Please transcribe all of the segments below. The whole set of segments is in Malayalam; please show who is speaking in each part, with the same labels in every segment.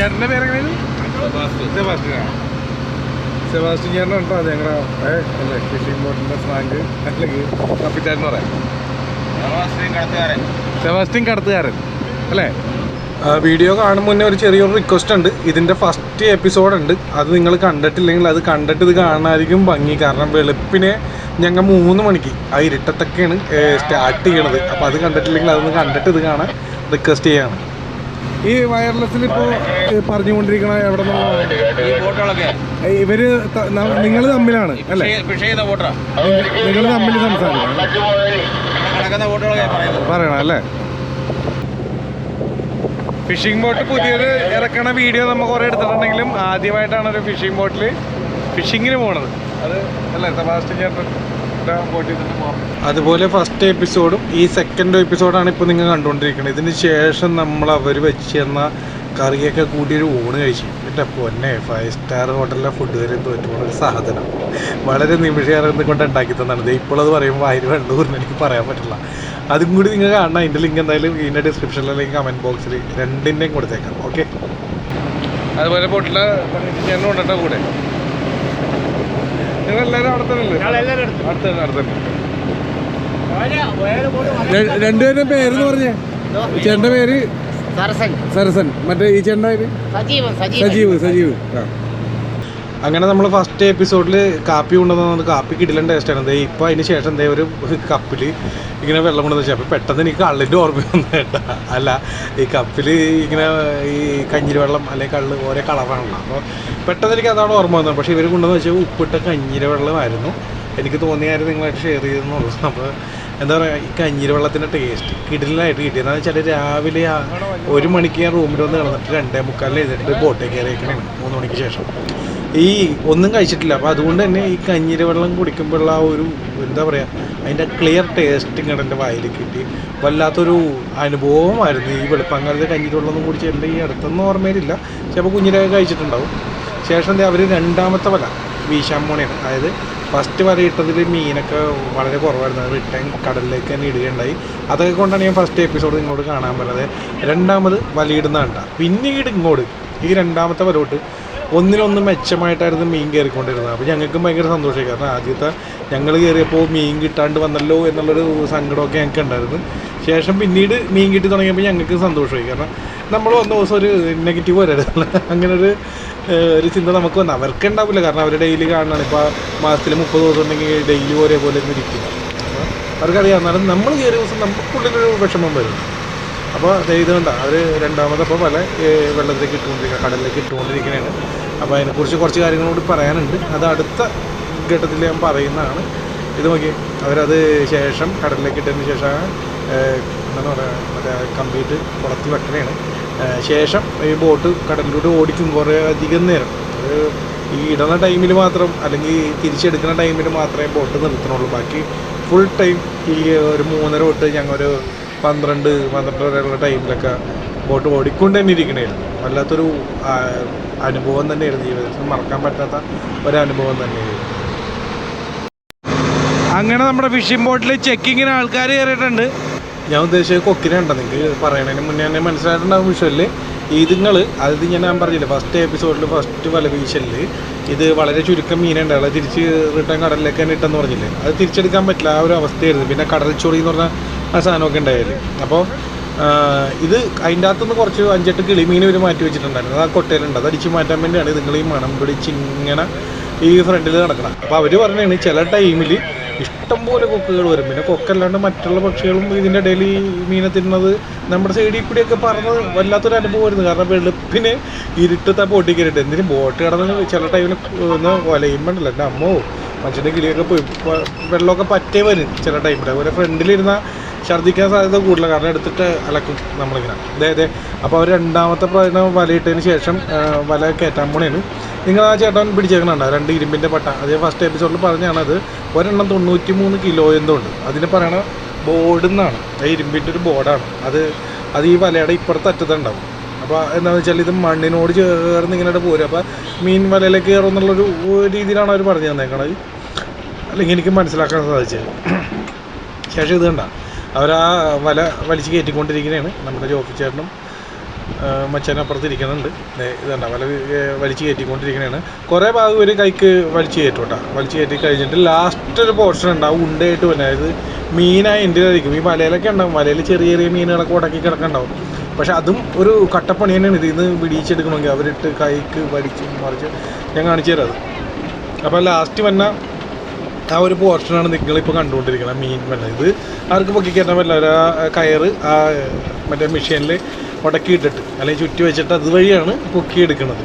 Speaker 1: ചേട്ടന്റെ പേരെങ്ങനെയാണ്? സെബാസ്റ്റ്യൻ. സെബാസ്റ്റ്യൻ ചേട്ടൻ ഉണ്ടോ? അത് ഞങ്ങളുടെ അല്ലേ ഫിഷിംഗ് ബോട്ടിന്റെ സ്ലാങ്ക് അല്ലെങ്കിൽ കപ്പിറ്റാൻ എന്ന് പറയാം സെബാസ്റ്റ്യൻ കടത്തുകാരൻ അല്ലേ? വീഡിയോ കാണും മുന്നേ ഒരു ചെറിയൊരു റിക്വസ്റ്റ് ഉണ്ട്. ഇതിന്റെ ഫസ്റ്റ് എപ്പിസോഡ് ഉണ്ട്. അത് നിങ്ങൾ കണ്ടിട്ടില്ലെങ്കിൽ അത് കണ്ടിട്ട് ഇത് കാണാനായിരിക്കും ഭംഗി. കാരണം വെളുപ്പിനെ ഞങ്ങൾ മൂന്ന് മണിക്ക് ആ ഇരുട്ടത്തൊക്കെയാണ് സ്റ്റാർട്ട് ചെയ്യണത്. അപ്പോൾ അത് കണ്ടിട്ടില്ലെങ്കിൽ അതൊന്ന് കണ്ടിട്ട് ഇത് കാണാൻ റിക്വസ്റ്റ് ചെയ്യാണ്. ഈ വയർലെസ്സിൽ ഇപ്പോൾ പറഞ്ഞുകൊണ്ടിരിക്കണ എവിടെ ഇവർ നിങ്ങൾ തമ്മിലാണ് അല്ലേ? നിങ്ങൾ തമ്മിൽ സംസാരിക്കണം പറയണം അല്ലേ? ഫിഷിംഗ് ബോട്ട് പുതിയത് ഇറക്കണ വീഡിയോ നമ്മൾ കുറേ എടുത്തിട്ടുണ്ടെങ്കിലും ആദ്യമായിട്ടാണ് ഒരു ഫിഷിംഗ് ബോട്ടിൽ ഫിഷിങ്ങിന് പോണത്. അത് അല്ലേ സെബാസ്റ്റ്യൻ ചേട്ടൻ? അതുപോലെ ഫസ്റ്റ് എപ്പിസോഡും ഈ സെക്കൻഡ് എപ്പിസോഡാണ് ഇപ്പോൾ നിങ്ങൾ കണ്ടുകൊണ്ടിരിക്കുന്നത് ഇതിന് ശേഷം നമ്മൾ അവർ വെച്ച് തന്ന കറിയൊക്കെ കൂട്ടി ഒരു ഊണ് കഴിച്ചു. എന്റെ പൊന്നെ ഫൈവ് സ്റ്റാർ ഹോട്ടലിലെ ഫുഡ് വരെ തോറ്റുപോണ ഒരു സാധനം. വളരെ നിമിഷം കൊണ്ട് ഉണ്ടാക്കി തന്നാണ് ഇത് ഇപ്പോൾ അത് പറയുമ്പോൾ അതിന് വെള്ളൂരിന് എനിക്ക് പറയാൻ പറ്റില്ല. അതും കൂടി നിങ്ങൾ കാണണം. അതിന്റെ ലിങ്ക് എന്തായാലും ഇതിന്റെ ഡിസ്ക്രിപ്ഷനിൽ അല്ലെങ്കിൽ കമന്റ് ബോക്സിൽ രണ്ടിന്റെയും കൊടുത്തേക്കാം. ഓക്കെ അതുപോലെ പൊട്ടില കൂടെ നിങ്ങൾ എല്ലാവരും അവിടെ തന്നെ അടുത്ത് തന്നെ അടുത്ത് തന്നെ രണ്ടുപേരുടെ പേരെന്ന് പറഞ്ഞേ? ചേട്ടന്റെ പേര്?
Speaker 2: സരസൻ.
Speaker 1: സരസൻ. മറ്റേ ഈ ചേട്ടന്റെ പേര്?
Speaker 2: സജീവ്
Speaker 1: സജീവ്. സജീവ് അങ്ങനെ നമ്മൾ ഫസ്റ്റ് എപ്പിസോഡിൽ കാപ്പി കൊണ്ടുവന്നത് കാപ്പി കിടിലൻ ടേസ്റ്റാണ് ദേ ഇപ്പോൾ അതിന് ശേഷം ദേ ഒരു കപ്പിൽ ഇങ്ങനെ വെള്ളം കൊണ്ടുവന്ന് വെച്ചാൽ അപ്പോൾ പെട്ടെന്ന് എനിക്ക് കള്ളിന്റെ ഓർമ്മയൊന്നും വേണ്ട അല്ല ഈ കപ്പിൽ ഇങ്ങനെ ഈ കഞ്ഞിരി വെള്ളം അല്ലെങ്കിൽ കള്ള് ഓരോ കളറാണല്ലോ. അപ്പോൾ പെട്ടെന്ന് എനിക്ക് അതാണ് ഓർമ്മ വന്നത്. പക്ഷേ ഇവർ കൊണ്ടുവന്ന് വെച്ചാൽ ഉപ്പിട്ട കഞ്ഞിരി വെള്ളമായിരുന്നു എനിക്ക് തോന്നിയായിരുന്നു നിങ്ങളായിട്ട് ഷെയർ ചെയ്തെന്നുള്ളൂ. അപ്പോൾ എന്താ പറയുക ഈ കഞ്ഞീര് വെള്ളത്തിന്റെ ടേസ്റ്റ് കിടിലായിട്ട് കിട്ടി. എന്താണെന്ന് വെച്ചാൽ രാവിലെ ഒരു മണിക്ക് ഞാൻ റൂമിൽ വന്ന് കിടന്നിട്ട് രണ്ടേ മുക്കാലിൽ എഴുതിട്ട് ബോട്ടേ കയറിയേക്കണേ മൂന്ന് മണിക്ക് ശേഷം. ഈ ഒന്നും കഴിച്ചിട്ടില്ല. അപ്പോൾ അതുകൊണ്ട് തന്നെ ഈ കഞ്ഞീര് വെള്ളം കുടിക്കുമ്പോഴുള്ള ആ ഒരു എന്താ പറയുക അതിന്റെ ക്ലിയർ ടേസ്റ്റ് ഇങ്ങനെ എന്റെ വായിൽ കിട്ടി. വല്ലാത്തൊരു അനുഭവമായിരുന്നു. ഈ വെളുപ്പങ്കാലത്ത് കഞ്ഞീര് വെള്ളം ഒന്നും കുടിച്ച് ഈ അടുത്തൊന്നും ഓർമ്മയിലില്ല. ചിലപ്പോൾ കുഞ്ഞിലൊക്കെ കഴിച്ചിട്ടുണ്ടാവും. ശേഷം അവർ രണ്ടാമത്തെ വല വീശാൻ പോണേണ്. അതായത് ഫസ്റ്റ് വല ഇട്ടതിൽ മീനൊക്കെ വളരെ കുറവായിരുന്നു. റിട്ടേൺ കടലിലേക്ക് തന്നെ ഇടുകയുണ്ടായി. അതൊക്കെ കൊണ്ടാണ് ഞാൻ ഫസ്റ്റ് എപ്പിസോഡ് നിങ്ങളോട് കാണാൻ പറഞ്ഞത്. രണ്ടാമത് വലയിടുന്ന കണ്ട. പിന്നീട് ഇങ്ങോട്ട് ഈ രണ്ടാമത്തെ വലോട്ട് ഒന്നിനൊന്ന് മെച്ചമായിട്ടായിരുന്നു മീൻ കയറിക്കൊണ്ടിരുന്നത്. അപ്പോൾ ഞങ്ങൾക്കും ഭയങ്കര സന്തോഷമായി. കാരണം ആദ്യത്തെ ഞങ്ങൾ കയറിയപ്പോൾ മീൻ കിട്ടാണ്ട് വന്നല്ലോ എന്നുള്ളൊരു സങ്കടമൊക്കെ ഞങ്ങൾക്ക് ഉണ്ടായിരുന്നു. ശേഷം പിന്നീട് മീൻ കിട്ടി തുടങ്ങിയപ്പോൾ ഞങ്ങൾക്ക് സന്തോഷമായി. കാരണം നമ്മൾ വന്ന ദിവസം ഒരു നെഗറ്റീവ് വരരുത് അങ്ങനെ ഒരു ഒരു ചിന്ത നമുക്ക് വന്നു. അവർക്ക് ഉണ്ടാവില്ല. കാരണം അവർ ഡെയിലി കാണണം ഇപ്പോൾ മാസത്തിൽ മുപ്പത് ദിവസം ഉണ്ടെങ്കിൽ ഡെയിലി ഒരേപോലെ ഒന്നും ഇരിക്കില്ല അവർക്കറിയാം. എന്നാലും നമ്മൾ കയറിയ ദിവസം നമുക്കുള്ളിലൊരു വിഷമം വരും. അപ്പോൾ ഇത് കണ്ട? അവർ രണ്ടാമതപ്പോൾ പല വെള്ളത്തിലേക്ക് ഇട്ടുകൊണ്ടിരിക്കുക കടലിലേക്ക് ഇട്ടുകൊണ്ടിരിക്കുന്നതാണ് അപ്പോൾ അതിനെക്കുറിച്ച് കുറച്ച് കാര്യങ്ങൾ കൂടി പറയാനുണ്ട്. അത് അടുത്ത ഘട്ടത്തിൽ ഞാൻ പറയുന്നതാണ്. ഇത് നോക്കി അവരത് ശേഷം കടലിലേക്ക് ഇട്ടതിന് ശേഷം ഏഹ്, എന്താണ് പറയുക മറ്റേ കമ്പിയിട്ട് കുളത്തി വെക്കണേണ്. ശേഷം ഈ ബോട്ട് കടലിലൂടെ ഓടിക്കും കുറേ അധികം നേരം. അത് ഈ ഇടുന്ന ടൈമിൽ മാത്രം അല്ലെങ്കിൽ തിരിച്ചെടുക്കുന്ന ടൈമിൽ മാത്രമേ ബോട്ട് നിർത്തണുള്ളൂ. ബാക്കി ഫുൾ ടൈം ഈ ഒരു മൂന്നര തൊട്ട് ഞങ്ങൾ ഒരു പന്ത്രണ്ട് പന്ത്രണ്ടര വരെയുള്ള ടൈമിലൊക്കെ ബോട്ട് ഓടിക്കൊണ്ട് തന്നെ ഇരിക്കണമായിരുന്നു വല്ലാത്തൊരു അനുഭവം തന്നെയായിരുന്നു ജീവിതത്തിൽ. മറക്കാൻ പറ്റാത്ത ഒരു അനുഭവം തന്നെയായിരുന്നു. അങ്ങനെ നമ്മുടെ ഫിഷിംഗ് ബോട്ടിൽ ചെക്കിങ്ങിന് ആൾക്കാർ കയറിയിട്ടുണ്ട്. ഞാൻ ഉദ്ദേശിച്ചത് കൊക്കിനെ ഉണ്ടോ നിങ്ങൾക്ക് പറയണതിന് മുന്നേ തന്നെ മനസ്സിലായിട്ടുണ്ടാവും വിഷയമില്ല ഇതുങ്ങൾ അത് ഞാൻ ഞാൻ പറഞ്ഞില്ല ഫസ്റ്റ് എപ്പിസോഡിൽ ഫസ്റ്റ് വല വീശലിൽ ഇത് വളരെ ചുരുക്കം മീനുണ്ട്. അത് തിരിച്ച് റിട്ടേൺ കടലിലേക്ക് തന്നെ ഇട്ടെന്ന് പറഞ്ഞില്ലേ. അത് തിരിച്ചെടുക്കാൻ പറ്റില്ല ആ ഒരു അവസ്ഥയായിരുന്നു. പിന്നെ കടൽ ചൊറി എന്ന് പറഞ്ഞ ആ സാധനമൊക്കെ ഉണ്ടായാലും അപ്പോൾ ഇത് അതിന്റെ അകത്തുനിന്ന് കുറച്ച് അഞ്ചെട്ട് കിളിമീൻ ഇവർ മാറ്റി വെച്ചിട്ടുണ്ടായിരുന്നു. അത് ആ കൊട്ടയിലുണ്ട്. അത് അടിച്ച് മാറ്റാൻ വേണ്ടിയാണ് നിങ്ങൾ ഈ മണം പിടിച്ച് ഇങ്ങനെ ഈ ഫ്രണ്ടിൽ നടക്കണം അപ്പോൾ അവർ പറഞ്ഞാണ് ചില ടൈമിൽ ഇഷ്ടം പോലെ കൊക്കുകൾ വരും. പിന്നെ കൊക്കല്ലാണ്ട് മറ്റുള്ള പക്ഷികളും ഇതിന്റെ ഇടയിൽ മീനെ തിന്നുന്നത് നമ്മുടെ സൈഡിൽ കൂടിയൊക്കെ പറഞ്ഞത് വല്ലാത്തൊരു അനുഭവമായിരുന്നു. കാരണം വെളുപ്പിന് ഇരുട്ടത്തെ ബോട്ടിൽ കയറിയിട്ട് എന്തിനും ബോട്ട് കിടന്ന് ചില ടൈമിൽ ഒന്ന് വലയുമ്പോണ്ടല്ലോ. എന്റെ അമ്മോ മനുഷ്യന്റെ കിളിയൊക്കെ പോയി. വെള്ളമൊക്കെ പറ്റേ വരും ചില ടൈമിൽ അതുപോലെ ഫ്രണ്ടിലിരുന്ന ഛർദ്ദിക്കാൻ സാധ്യത കൂടുതലാണ് കാരണം എടുത്തിട്ട് അലക്കും നമ്മളിങ്ങനെ. അതെ അതെ അപ്പോൾ അവർ രണ്ടാമത്തെ പ്രാവശ്യം വലയിട്ടതിന് ശേഷം വല കയറ്റാൻ പോണേന്. നിങ്ങൾ ആ ചേട്ടൻ പിടിച്ചേക്കണുണ്ട്? രണ്ട് ഇരുമ്പിന്റെ പട്ട. അതേ ഫസ്റ്റ് എപ്പിസോഡിൽ പറഞ്ഞാണ് അത് ഒരെണ്ണം തൊണ്ണൂറ്റി മൂന്ന് കിലോ എന്തോ ഉണ്ട്. അതിന് പറയണ ബോർഡ് എന്നാണ് ആ ഇരുമ്പിന്റെ ഒരു ബോർഡാണ് അത് അത് ഈ വലയുടെ ഇപ്പുറത്ത് അറ്റത്തുണ്ടാവും അപ്പോൾ എന്താണെന്ന് വെച്ചാൽ ഇത് മണ്ണിനോട് ചേർന്ന് ഇങ്ങനെ പോരും. അപ്പോൾ മീൻ വലയിലേക്ക് കയറും എന്നുള്ളൊരു രീതിയിലാണ് അവർ പറഞ്ഞു തന്നേക്കണത്. അല്ലെങ്കിൽ എനിക്ക് മനസ്സിലാക്കാൻ സാധിച്ചത് ശേഷം ഇത് കണ്ട. അവരാ വല വലിച്ച് കയറ്റിക്കൊണ്ടിരിക്കുന്നതാണ് നമ്മുടെ ജോഫി ചേട്ടനും മച്ചനപ്പുറത്തിരിക്കുന്നുണ്ട് ഇതുണ്ട വല വലിച്ചു കയറ്റിക്കൊണ്ടിരിക്കണതാണ് കുറേ ഭാഗം ഒരു കൈക്ക് വലിച്ച് കയറ്റും കേട്ടോ വലിച്ച് കയറ്റി കഴിഞ്ഞിട്ട് ലാസ്റ്റ് ഒരു പോർഷൻ ഉണ്ടാവും ഉണ്ടയായിട്ട് വരുന്നത് അതായത് മീനായി എന്റെ ആയിരിക്കും. ഈ വലയിലൊക്കെ ഉണ്ടാവും. വലയിൽ ചെറിയ ചെറിയ മീനുകളൊക്കെ ഉടക്കി കിടക്കുന്നുണ്ടാവും പക്ഷെ അതും ഒരു കട്ടപ്പണി തന്നെയാണ്. ഇതിൽ നിന്ന് വിടിയിച്ചെടുക്കണമെങ്കിൽ അവരിട്ട് കൈക്ക് വലിച്ച് മറിച്ച് ഞാൻ കാണിച്ചു തരാം അത്. അപ്പോൾ ലാസ്റ്റ് വന്ന ആ ഒരു പോർഷനാണ് നിങ്ങളിപ്പോൾ കണ്ടുകൊണ്ടിരിക്കുന്നത്. മീൻ വെള്ളം ഇത് ആർക്ക് പൊക്കി കയറ്റാൻ പറ്റില്ല. ഒരു കയറ് ആ മറ്റേ മെഷീനിൽ ഉടക്കിയിട്ടിട്ട് അല്ലെങ്കിൽ ചുറ്റി വെച്ചിട്ട് അതുവഴിയാണ് പൊക്കിയെടുക്കുന്നത്.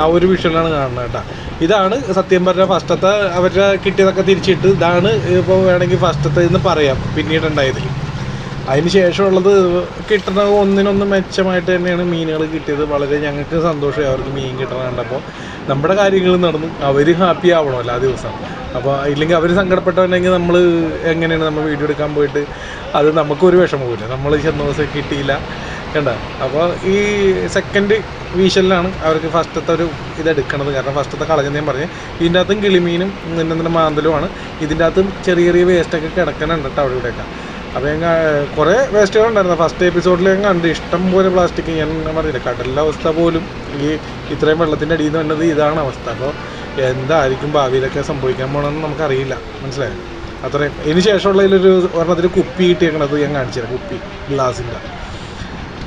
Speaker 1: ആ ഒരു വിഷയമാണ് കാണുന്നത് കേട്ടോ. ഇതാണ് സത്യം പറഞ്ഞാൽ ഫസ്റ്റത്തെ അവരുടെ കിട്ടിയതൊക്കെ തിരിച്ചിട്ട് ഇതാണ് ഇപ്പോൾ വേണമെങ്കിൽ ഫസ്റ്റത്തെ എന്ന് പറയാം പിന്നീടുണ്ടായത് അതിന് ശേഷമുള്ളത് കിട്ടുന്ന ഒന്നിനൊന്ന് മെച്ചമായിട്ട് തന്നെയാണ് മീനുകൾ കിട്ടിയത്. വളരെ ഞങ്ങൾക്ക് സന്തോഷമായി അവർക്ക് മീൻ കിട്ടണ കണ്ടപ്പോൾ നമ്മുടെ കാര്യങ്ങൾ നടന്നു. അവർ ഹാപ്പി ആവണം എല്ലാ ദിവസം. അപ്പോൾ ഇല്ലെങ്കിൽ അവർ സങ്കടപ്പെട്ടവരുണ്ടെങ്കിൽ നമ്മൾ എങ്ങനെയാണ് നമ്മൾ വീഡിയോ എടുക്കാൻ പോയിട്ട് അത് നമുക്കൊരു വിഷമവുമില്ല. നമ്മൾ ചെന്ന ദിവസം കിട്ടിയില്ല. കണ്ട? അപ്പോൾ ഈ സെക്കൻഡ് വീശലിലാണ് അവർക്ക് ഫസ്റ്റത്തെ ഒരു ഇതെടുക്കണത് കാരണം ഫസ്റ്റത്തെ കളഞ്ഞെന്ന് ഞാൻ പറഞ്ഞു. ഇതിന്റെ അകത്തും കിളിമീനും നിന്നെ മാന്തലുമാണ്. ഇതിന്റെ അകത്തും ചെറിയ ചെറിയ വേസ്റ്റൊക്കെ കിടക്കുന്നുണ്ട് കേട്ടോ അവിടെ ഇവിടെയൊക്കെ. അപ്പോൾ ഞാൻ കുറേ വേസ്റ്റുകൾ ഉണ്ടായിരുന്നു ഫസ്റ്റ് എപ്പിസോഡിൽ ഞാൻ കണ്ട് ഇഷ്ടം പോലെ പ്ലാസ്റ്റിക് ഞാൻ പറഞ്ഞില്ല കടലിലെ അവസ്ഥ പോലും. ഈ ഇത്രയും വെള്ളത്തിന്റെ അടിയിൽ നിന്ന് വന്നത് ഇതാണ് അവസ്ഥ. അപ്പോൾ എന്തായിരിക്കും ഭാവിയിലൊക്കെ സംഭവിക്കാൻ പോകണമെന്ന് നമുക്കറിയില്ല. മനസ്സിലായോ? അത്രയും. ഇതിന് ശേഷമുള്ളതിലൊരു ഒരെണ്ണത്തിൽ കുപ്പി കിട്ടിയേക്കണത് ഞാൻ കാണിച്ചു തരാം കുപ്പി ഗ്ലാസിന്റെ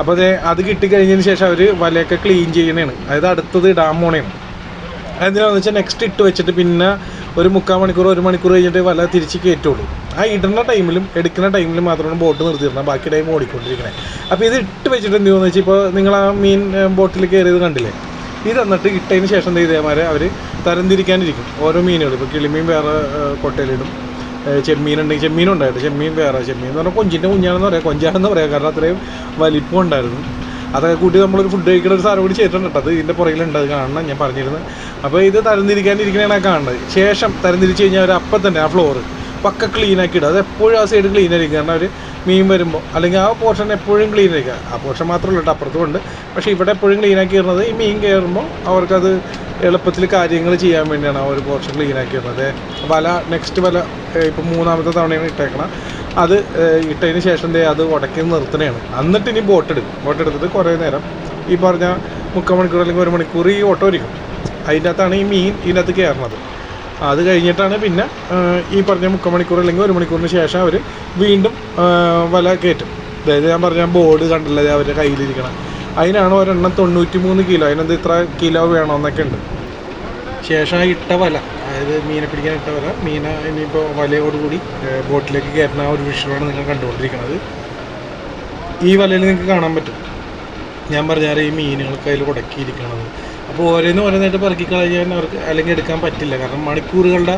Speaker 1: അപ്പോൾ അതെ അത് കിട്ടിക്കഴിഞ്ഞതിന് ശേഷം അവർ വലയൊക്കെ ക്ലീൻ ചെയ്യണേണ്. അതായത് അടുത്തത് ഡാം പോണേണ്. എന്തിനാണെന്ന് വെച്ചാൽ നെക്സ്റ്റ് ഇട്ട് വെച്ചിട്ട് പിന്നെ ഒരു മുക്കാൽ മണിക്കൂർ ഒരു മണിക്കൂർ കഴിഞ്ഞിട്ട് വല തിരിച്ച് കയറ്റുള്ളൂ. ആ ഇടുന്ന ടൈമിലും എടുക്കുന്ന ടൈമിലും മാത്രമാണ് ബോട്ട് നിർത്തിയിരുന്നത്. ബാക്കി ടൈം ഓടിക്കൊണ്ടിരിക്കണേ. അപ്പോൾ ഇത് ഇട്ട് വെച്ചിട്ട് എന്ത് ചെയ്യുമെന്ന് വെച്ചാൽ ഇപ്പോൾ നിങ്ങൾ ആ മീൻ ബോട്ടിൽ കയറിയത് കണ്ടില്ലേ? ഇത് എന്നിട്ട് ഇട്ടതിന് ശേഷം ചെയ്തേമാരെ അവർ തരംതിരിക്കാനിരിക്കും. ഓരോ മീനുകൾ ഇപ്പോൾ കിളിമീൻ വേറെ കൊട്ടയിലിടും. ചെമ്മീൻ ഉണ്ടെങ്കിൽ ചെമ്മീൻ ഉണ്ടായിട്ട് ചെമ്മീൻ വേറെ ചെമ്മീൻ എന്ന് പറഞ്ഞാൽ കൊഞ്ചിന്റെ കുഞ്ഞാണെന്ന് പറയാം. കൊഞ്ചാണെന്ന് പറയാം. കാരണം അത്രയും വലിപ്പം ഉണ്ടായിരുന്നു. അതൊക്കെ കൂട്ടി നമ്മളൊരു ഫുഡ് കഴിക്കുന്ന ഒരു സാധനം കൂടി ചെയ്തിട്ടുണ്ട് അത് ഇതിന്റെ പുറകിലുണ്ട് അത് കാണണം ഞാൻ പറഞ്ഞിരുന്നു അപ്പോൾ ഇത് തരംതിരിക്കാനിരിക്കണേണ് കാണുന്നത്. ശേഷം തരംതിരിച്ച് കഴിഞ്ഞാൽ അവർ അപ്പം തന്നെ ആ ഫ്ലോറ് പക്ക ക്ലീൻ ആക്കി ഇടുക അത് എപ്പോഴും ആ സൈഡ് ക്ലീൻ ആയിരിക്കും. കാരണം അവർ മീൻ വരുമ്പോൾ അല്ലെങ്കിൽ ആ പോർഷൻ എപ്പോഴും ക്ലീൻ ആയിരിക്കുക ആ പോർഷൻ മാത്രമല്ല കേട്ടോ അപ്പുറത്തും ഉണ്ട്. പക്ഷേ ഇവിടെ എപ്പോഴും ക്ലീൻ ആക്കി ഇടുന്നത് ഈ മീൻ കയറുമ്പോൾ അവർക്കത് എളുപ്പത്തിൽ കാര്യങ്ങൾ ചെയ്യാൻ വേണ്ടിയാണ് ആ ഒരു പോർഷൻ ക്ലീൻ ആക്കി ഇടുന്നത്. വല നെക്സ്റ്റ് വല ഇപ്പം മൂന്നാമത്തെ തവണയാണ് ഇട്ടേക്കണം. അത് ഇട്ടതിന് ശേഷം അത് ഉടക്കി നിർത്തണയാണ് എന്നിട്ട് ഇനി ബോട്ട് എടുക്കും. ബോട്ട് എടുത്തിട്ട് കുറേ നേരം ഈ പറഞ്ഞ മുക്കാൽ മണിക്കൂർ അല്ലെങ്കിൽ ഒരു മണിക്കൂർ ഈ ഓട്ടോ ഇരിക്കും അതിന്റെ അകത്താണ് ഈ മീൻ ഇതിന്റെ അകത്ത് കയറുന്നത് അത് കഴിഞ്ഞിട്ടാണ് പിന്നെ ഈ പറഞ്ഞ മുക്കാൽ മണിക്കൂർ അല്ലെങ്കിൽ ഒരു മണിക്കൂറിന് ശേഷം അവർ വീണ്ടും വല കയറ്റും. അതായത് ഞാൻ പറഞ്ഞ ബോർഡ് കണ്ടല്ലേ അവരുടെ കയ്യിലിരിക്കണം. അതിനാണ് ഒരെണ്ണം തൊണ്ണൂറ്റി മൂന്ന് കിലോ അതിനെന്ത് ഇത്ര കിലോ വേണമെന്നൊക്കെ ഉണ്ട്. ശേഷം ഇട്ട വല. അതായത് മീനെ പിടിക്കാൻ ഇട്ട മീന ഇനിയിപ്പോൾ വലയോടുകൂടി ബോട്ടിലേക്ക് കയറ്റുന്ന ആ ഒരു വിഷയമാണ് നിങ്ങൾ കണ്ടുകൊണ്ടിരിക്കുന്നത്. ഈ വലയിൽ നിങ്ങൾക്ക് കാണാൻ പറ്റും. ഞാൻ പറഞ്ഞാൽ ഈ മീനുകൾക്ക് അതിൽ ഉടക്കിയിരിക്കണത്. അപ്പോൾ ഓരോന്ന് ഓരോന്നായിട്ട് പെറുക്കി കളയാൻ അവർക്ക് അല്ലെങ്കിൽ എടുക്കാൻ പറ്റില്ല. കാരണം മണിക്കൂറുകളുടെ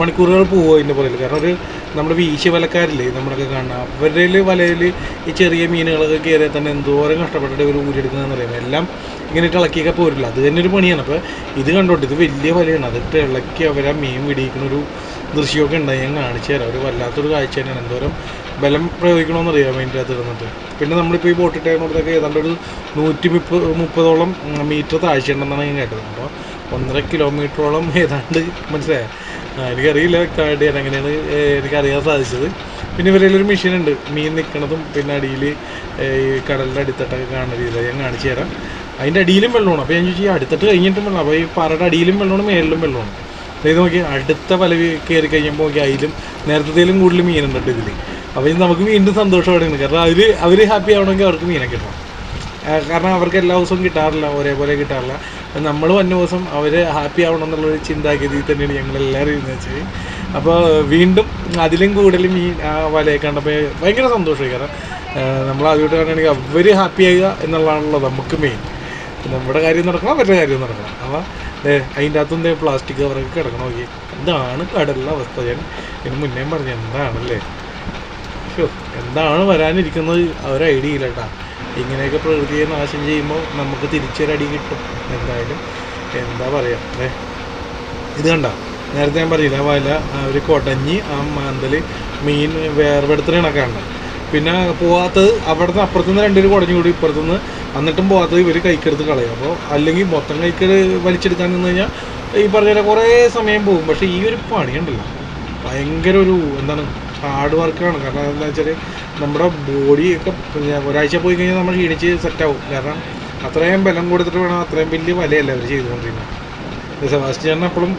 Speaker 1: മണിക്കൂറുകൾ പോകും അതിന്റെ പുറകിൽ. കാരണം ഒരു നമ്മുടെ വീശി വലക്കാരില്ലേ നമ്മളൊക്കെ കാണുക അവരുടെ വലയിൽ ഈ ചെറിയ മീനുകളൊക്കെ കയറിയാൽ തന്നെ എന്തോരം കഷ്ടപ്പെട്ടിട്ട് ഇവർ ഊരിയെടുക്കുന്നതെന്ന് അറിയാം എല്ലാം ഇങ്ങനെ ഇളക്കിയൊക്കെ പോരില്ല. അത് തന്നെ ഒരു പണിയാണ്. അപ്പോൾ ഇത് കണ്ടോട്ട് ഇത് വലിയ വലയാണ്. അതിട്ട് ഇളക്കി അവരാ മീൻ പിടിക്കുന്ന ഒരു ദൃശ്യമൊക്കെ ഉണ്ടായി. ഞാൻ കാണിച്ചു തരാം. ഒരു വല്ലാത്തൊരു കാഴ്ച തന്നെയാണ്. എന്തോരം ബലം പ്രയോഗിക്കണമെന്ന് അറിയാം അതിന്റെ അകത്ത് ഇരുന്നിട്ട് പിന്നെ നമ്മളിപ്പോൾ ഈ ബോട്ട് ഇട്ടേക്കുന്നതൊക്കെ ഏതാണ്ട് ഒരു നൂറ്റി മുപ്പത് മുപ്പതോളം മീറ്റർ താഴ്ചയുണ്ടെന്നാണ് ഞാൻ കേട്ടത്. അപ്പോൾ ഒന്നര കിലോമീറ്ററോളം ഏതാണ്ട് മനസ്സിലായോ? എനിക്കറിയില്ല ഞാൻ എങ്ങനെയാണ് എനിക്കറിയാൻ സാധിച്ചത്. പിന്നെ ഇവരിൽ ഒരു മെഷീൻ ഉണ്ട് മീൻ നിൽക്കണതും പിന്നെ അടിയിൽ ഈ കടലിന്റെ അടിത്തട്ടൊക്കെ കാണുന്ന രീതിയിൽ ഞാൻ കാണിച്ചു തരാം. അതിന്റെ അടിയിലും വെള്ളമാണ്. അപ്പോൾ ഞാൻ ചോദിച്ചു ഈ അടുത്തിട്ട് കഴിഞ്ഞിട്ടും വെള്ളം അപ്പോൾ ഈ പാറയുടെ അടിയിലും വെള്ളമാണ് മേലിലും വെള്ളമാണ്. ഇത് നോക്കി അടുത്ത വല കയറി കഴിയുമ്പോൾ നോക്കി അതിലും നേരത്തേലും കൂടുതൽ മീനുണ്ട് ഇതിൽ അപ്പോൾ ഇത് നമുക്ക് വീണ്ടും സന്തോഷമാണ് കാരണം അവർ അവർ ഹാപ്പി ആവണമെങ്കിൽ അവർക്ക് മീനെ കിട്ടണം. കാരണം അവർക്ക് എല്ലാ ദിവസവും കിട്ടാറില്ല ഒരേപോലെ കിട്ടാറില്ല. നമ്മൾ വന്ന ദിവസം അവർ ഹാപ്പി ആവണം എന്നുള്ളൊരു ചിന്താഗതി തന്നെയാണ് ഞങ്ങൾ എല്ലാവരും ഇരുന്ന് വെച്ചത്. അപ്പോൾ വീണ്ടും അതിലും കൂടുതൽ മീൻ ആ വലയെ കണ്ടപ്പോൾ ഭയങ്കര സന്തോഷമായി. കാരണം നമ്മൾ ആദ്യമായിട്ട് കാണുകയാണെങ്കിൽ അവർ ഹാപ്പി ആകുക എന്നുള്ളതാണല്ലോ നമുക്ക് മെയിൻ നമ്മുടെ കാര്യം നടക്കണം അവരുടെ കാര്യം നടക്കണം. അപ്പോൾ അതിന്റെ അകത്തുനിന്ന് പ്ലാസ്റ്റിക് കവറൊക്കെ കിടക്കണം നോക്കി. ഇതാണ് കടലിലെ അവസ്ഥ? ഞാൻ ഇതിന് മുന്നേ പറഞ്ഞു എന്താണല്ലേ? എന്താണ് വരാനിരിക്കുന്നത്? ഒരു ഐഡിയ ഇല്ല കേട്ടാ. ഇങ്ങനെയൊക്കെ പ്രകൃതിയെ നാശം ചെയ്യുമ്പോൾ നമുക്ക് തിരിച്ചൊരടി കിട്ടും. എന്തായാലും എന്താ പറയുക ഇത് കണ്ട. നേരത്തെ ഞാൻ പറഞ്ഞില്ല ആ വല അവർ കൊടഞ്ഞ് ആ മാന്തൽ മീൻ വേർപെടുത്തുന്ന കണക്കാണ് പിന്നെ പോവാത്തത് അവിടുന്ന് അപ്പുറത്തുനിന്ന് രണ്ടുപേർ കുടഞ്ഞു കൂടി ഇപ്പുറത്തുനിന്ന് എന്നിട്ടും പോവാത്തത് ഇവർ കൈക്കെടുത്ത് കളയും. അപ്പോൾ അല്ലെങ്കിൽ മൊത്തം കൈക്കെട് വലിച്ചെടുക്കാൻ നിന്ന് കഴിഞ്ഞാൽ ഈ പറഞ്ഞ കുറേ സമയം പോകും. പക്ഷേ ഈ ഒരു പണിയുണ്ടല്ലോ. ഭയങ്കര ഒരു എന്താണ് ഹാർഡ് വർക്കാണ് കാരണം എന്താ വെച്ചാൽ നമ്മുടെ ബോഡി ഒക്കെ പിന്നെ ഒരാഴ്ച പോയി കഴിഞ്ഞാൽ നമ്മൾ ക്ഷീണിച്ച് സെറ്റാവും കാരണം അത്രയും ബലം കൊടുത്തിട്ട് വേണം അത്രയും വലിയ വലയല്ല അവർ ചെയ്തുകൊണ്ടിരിക്കുന്നത് സെബാസ്റ്റ്യൻ എപ്പോഴും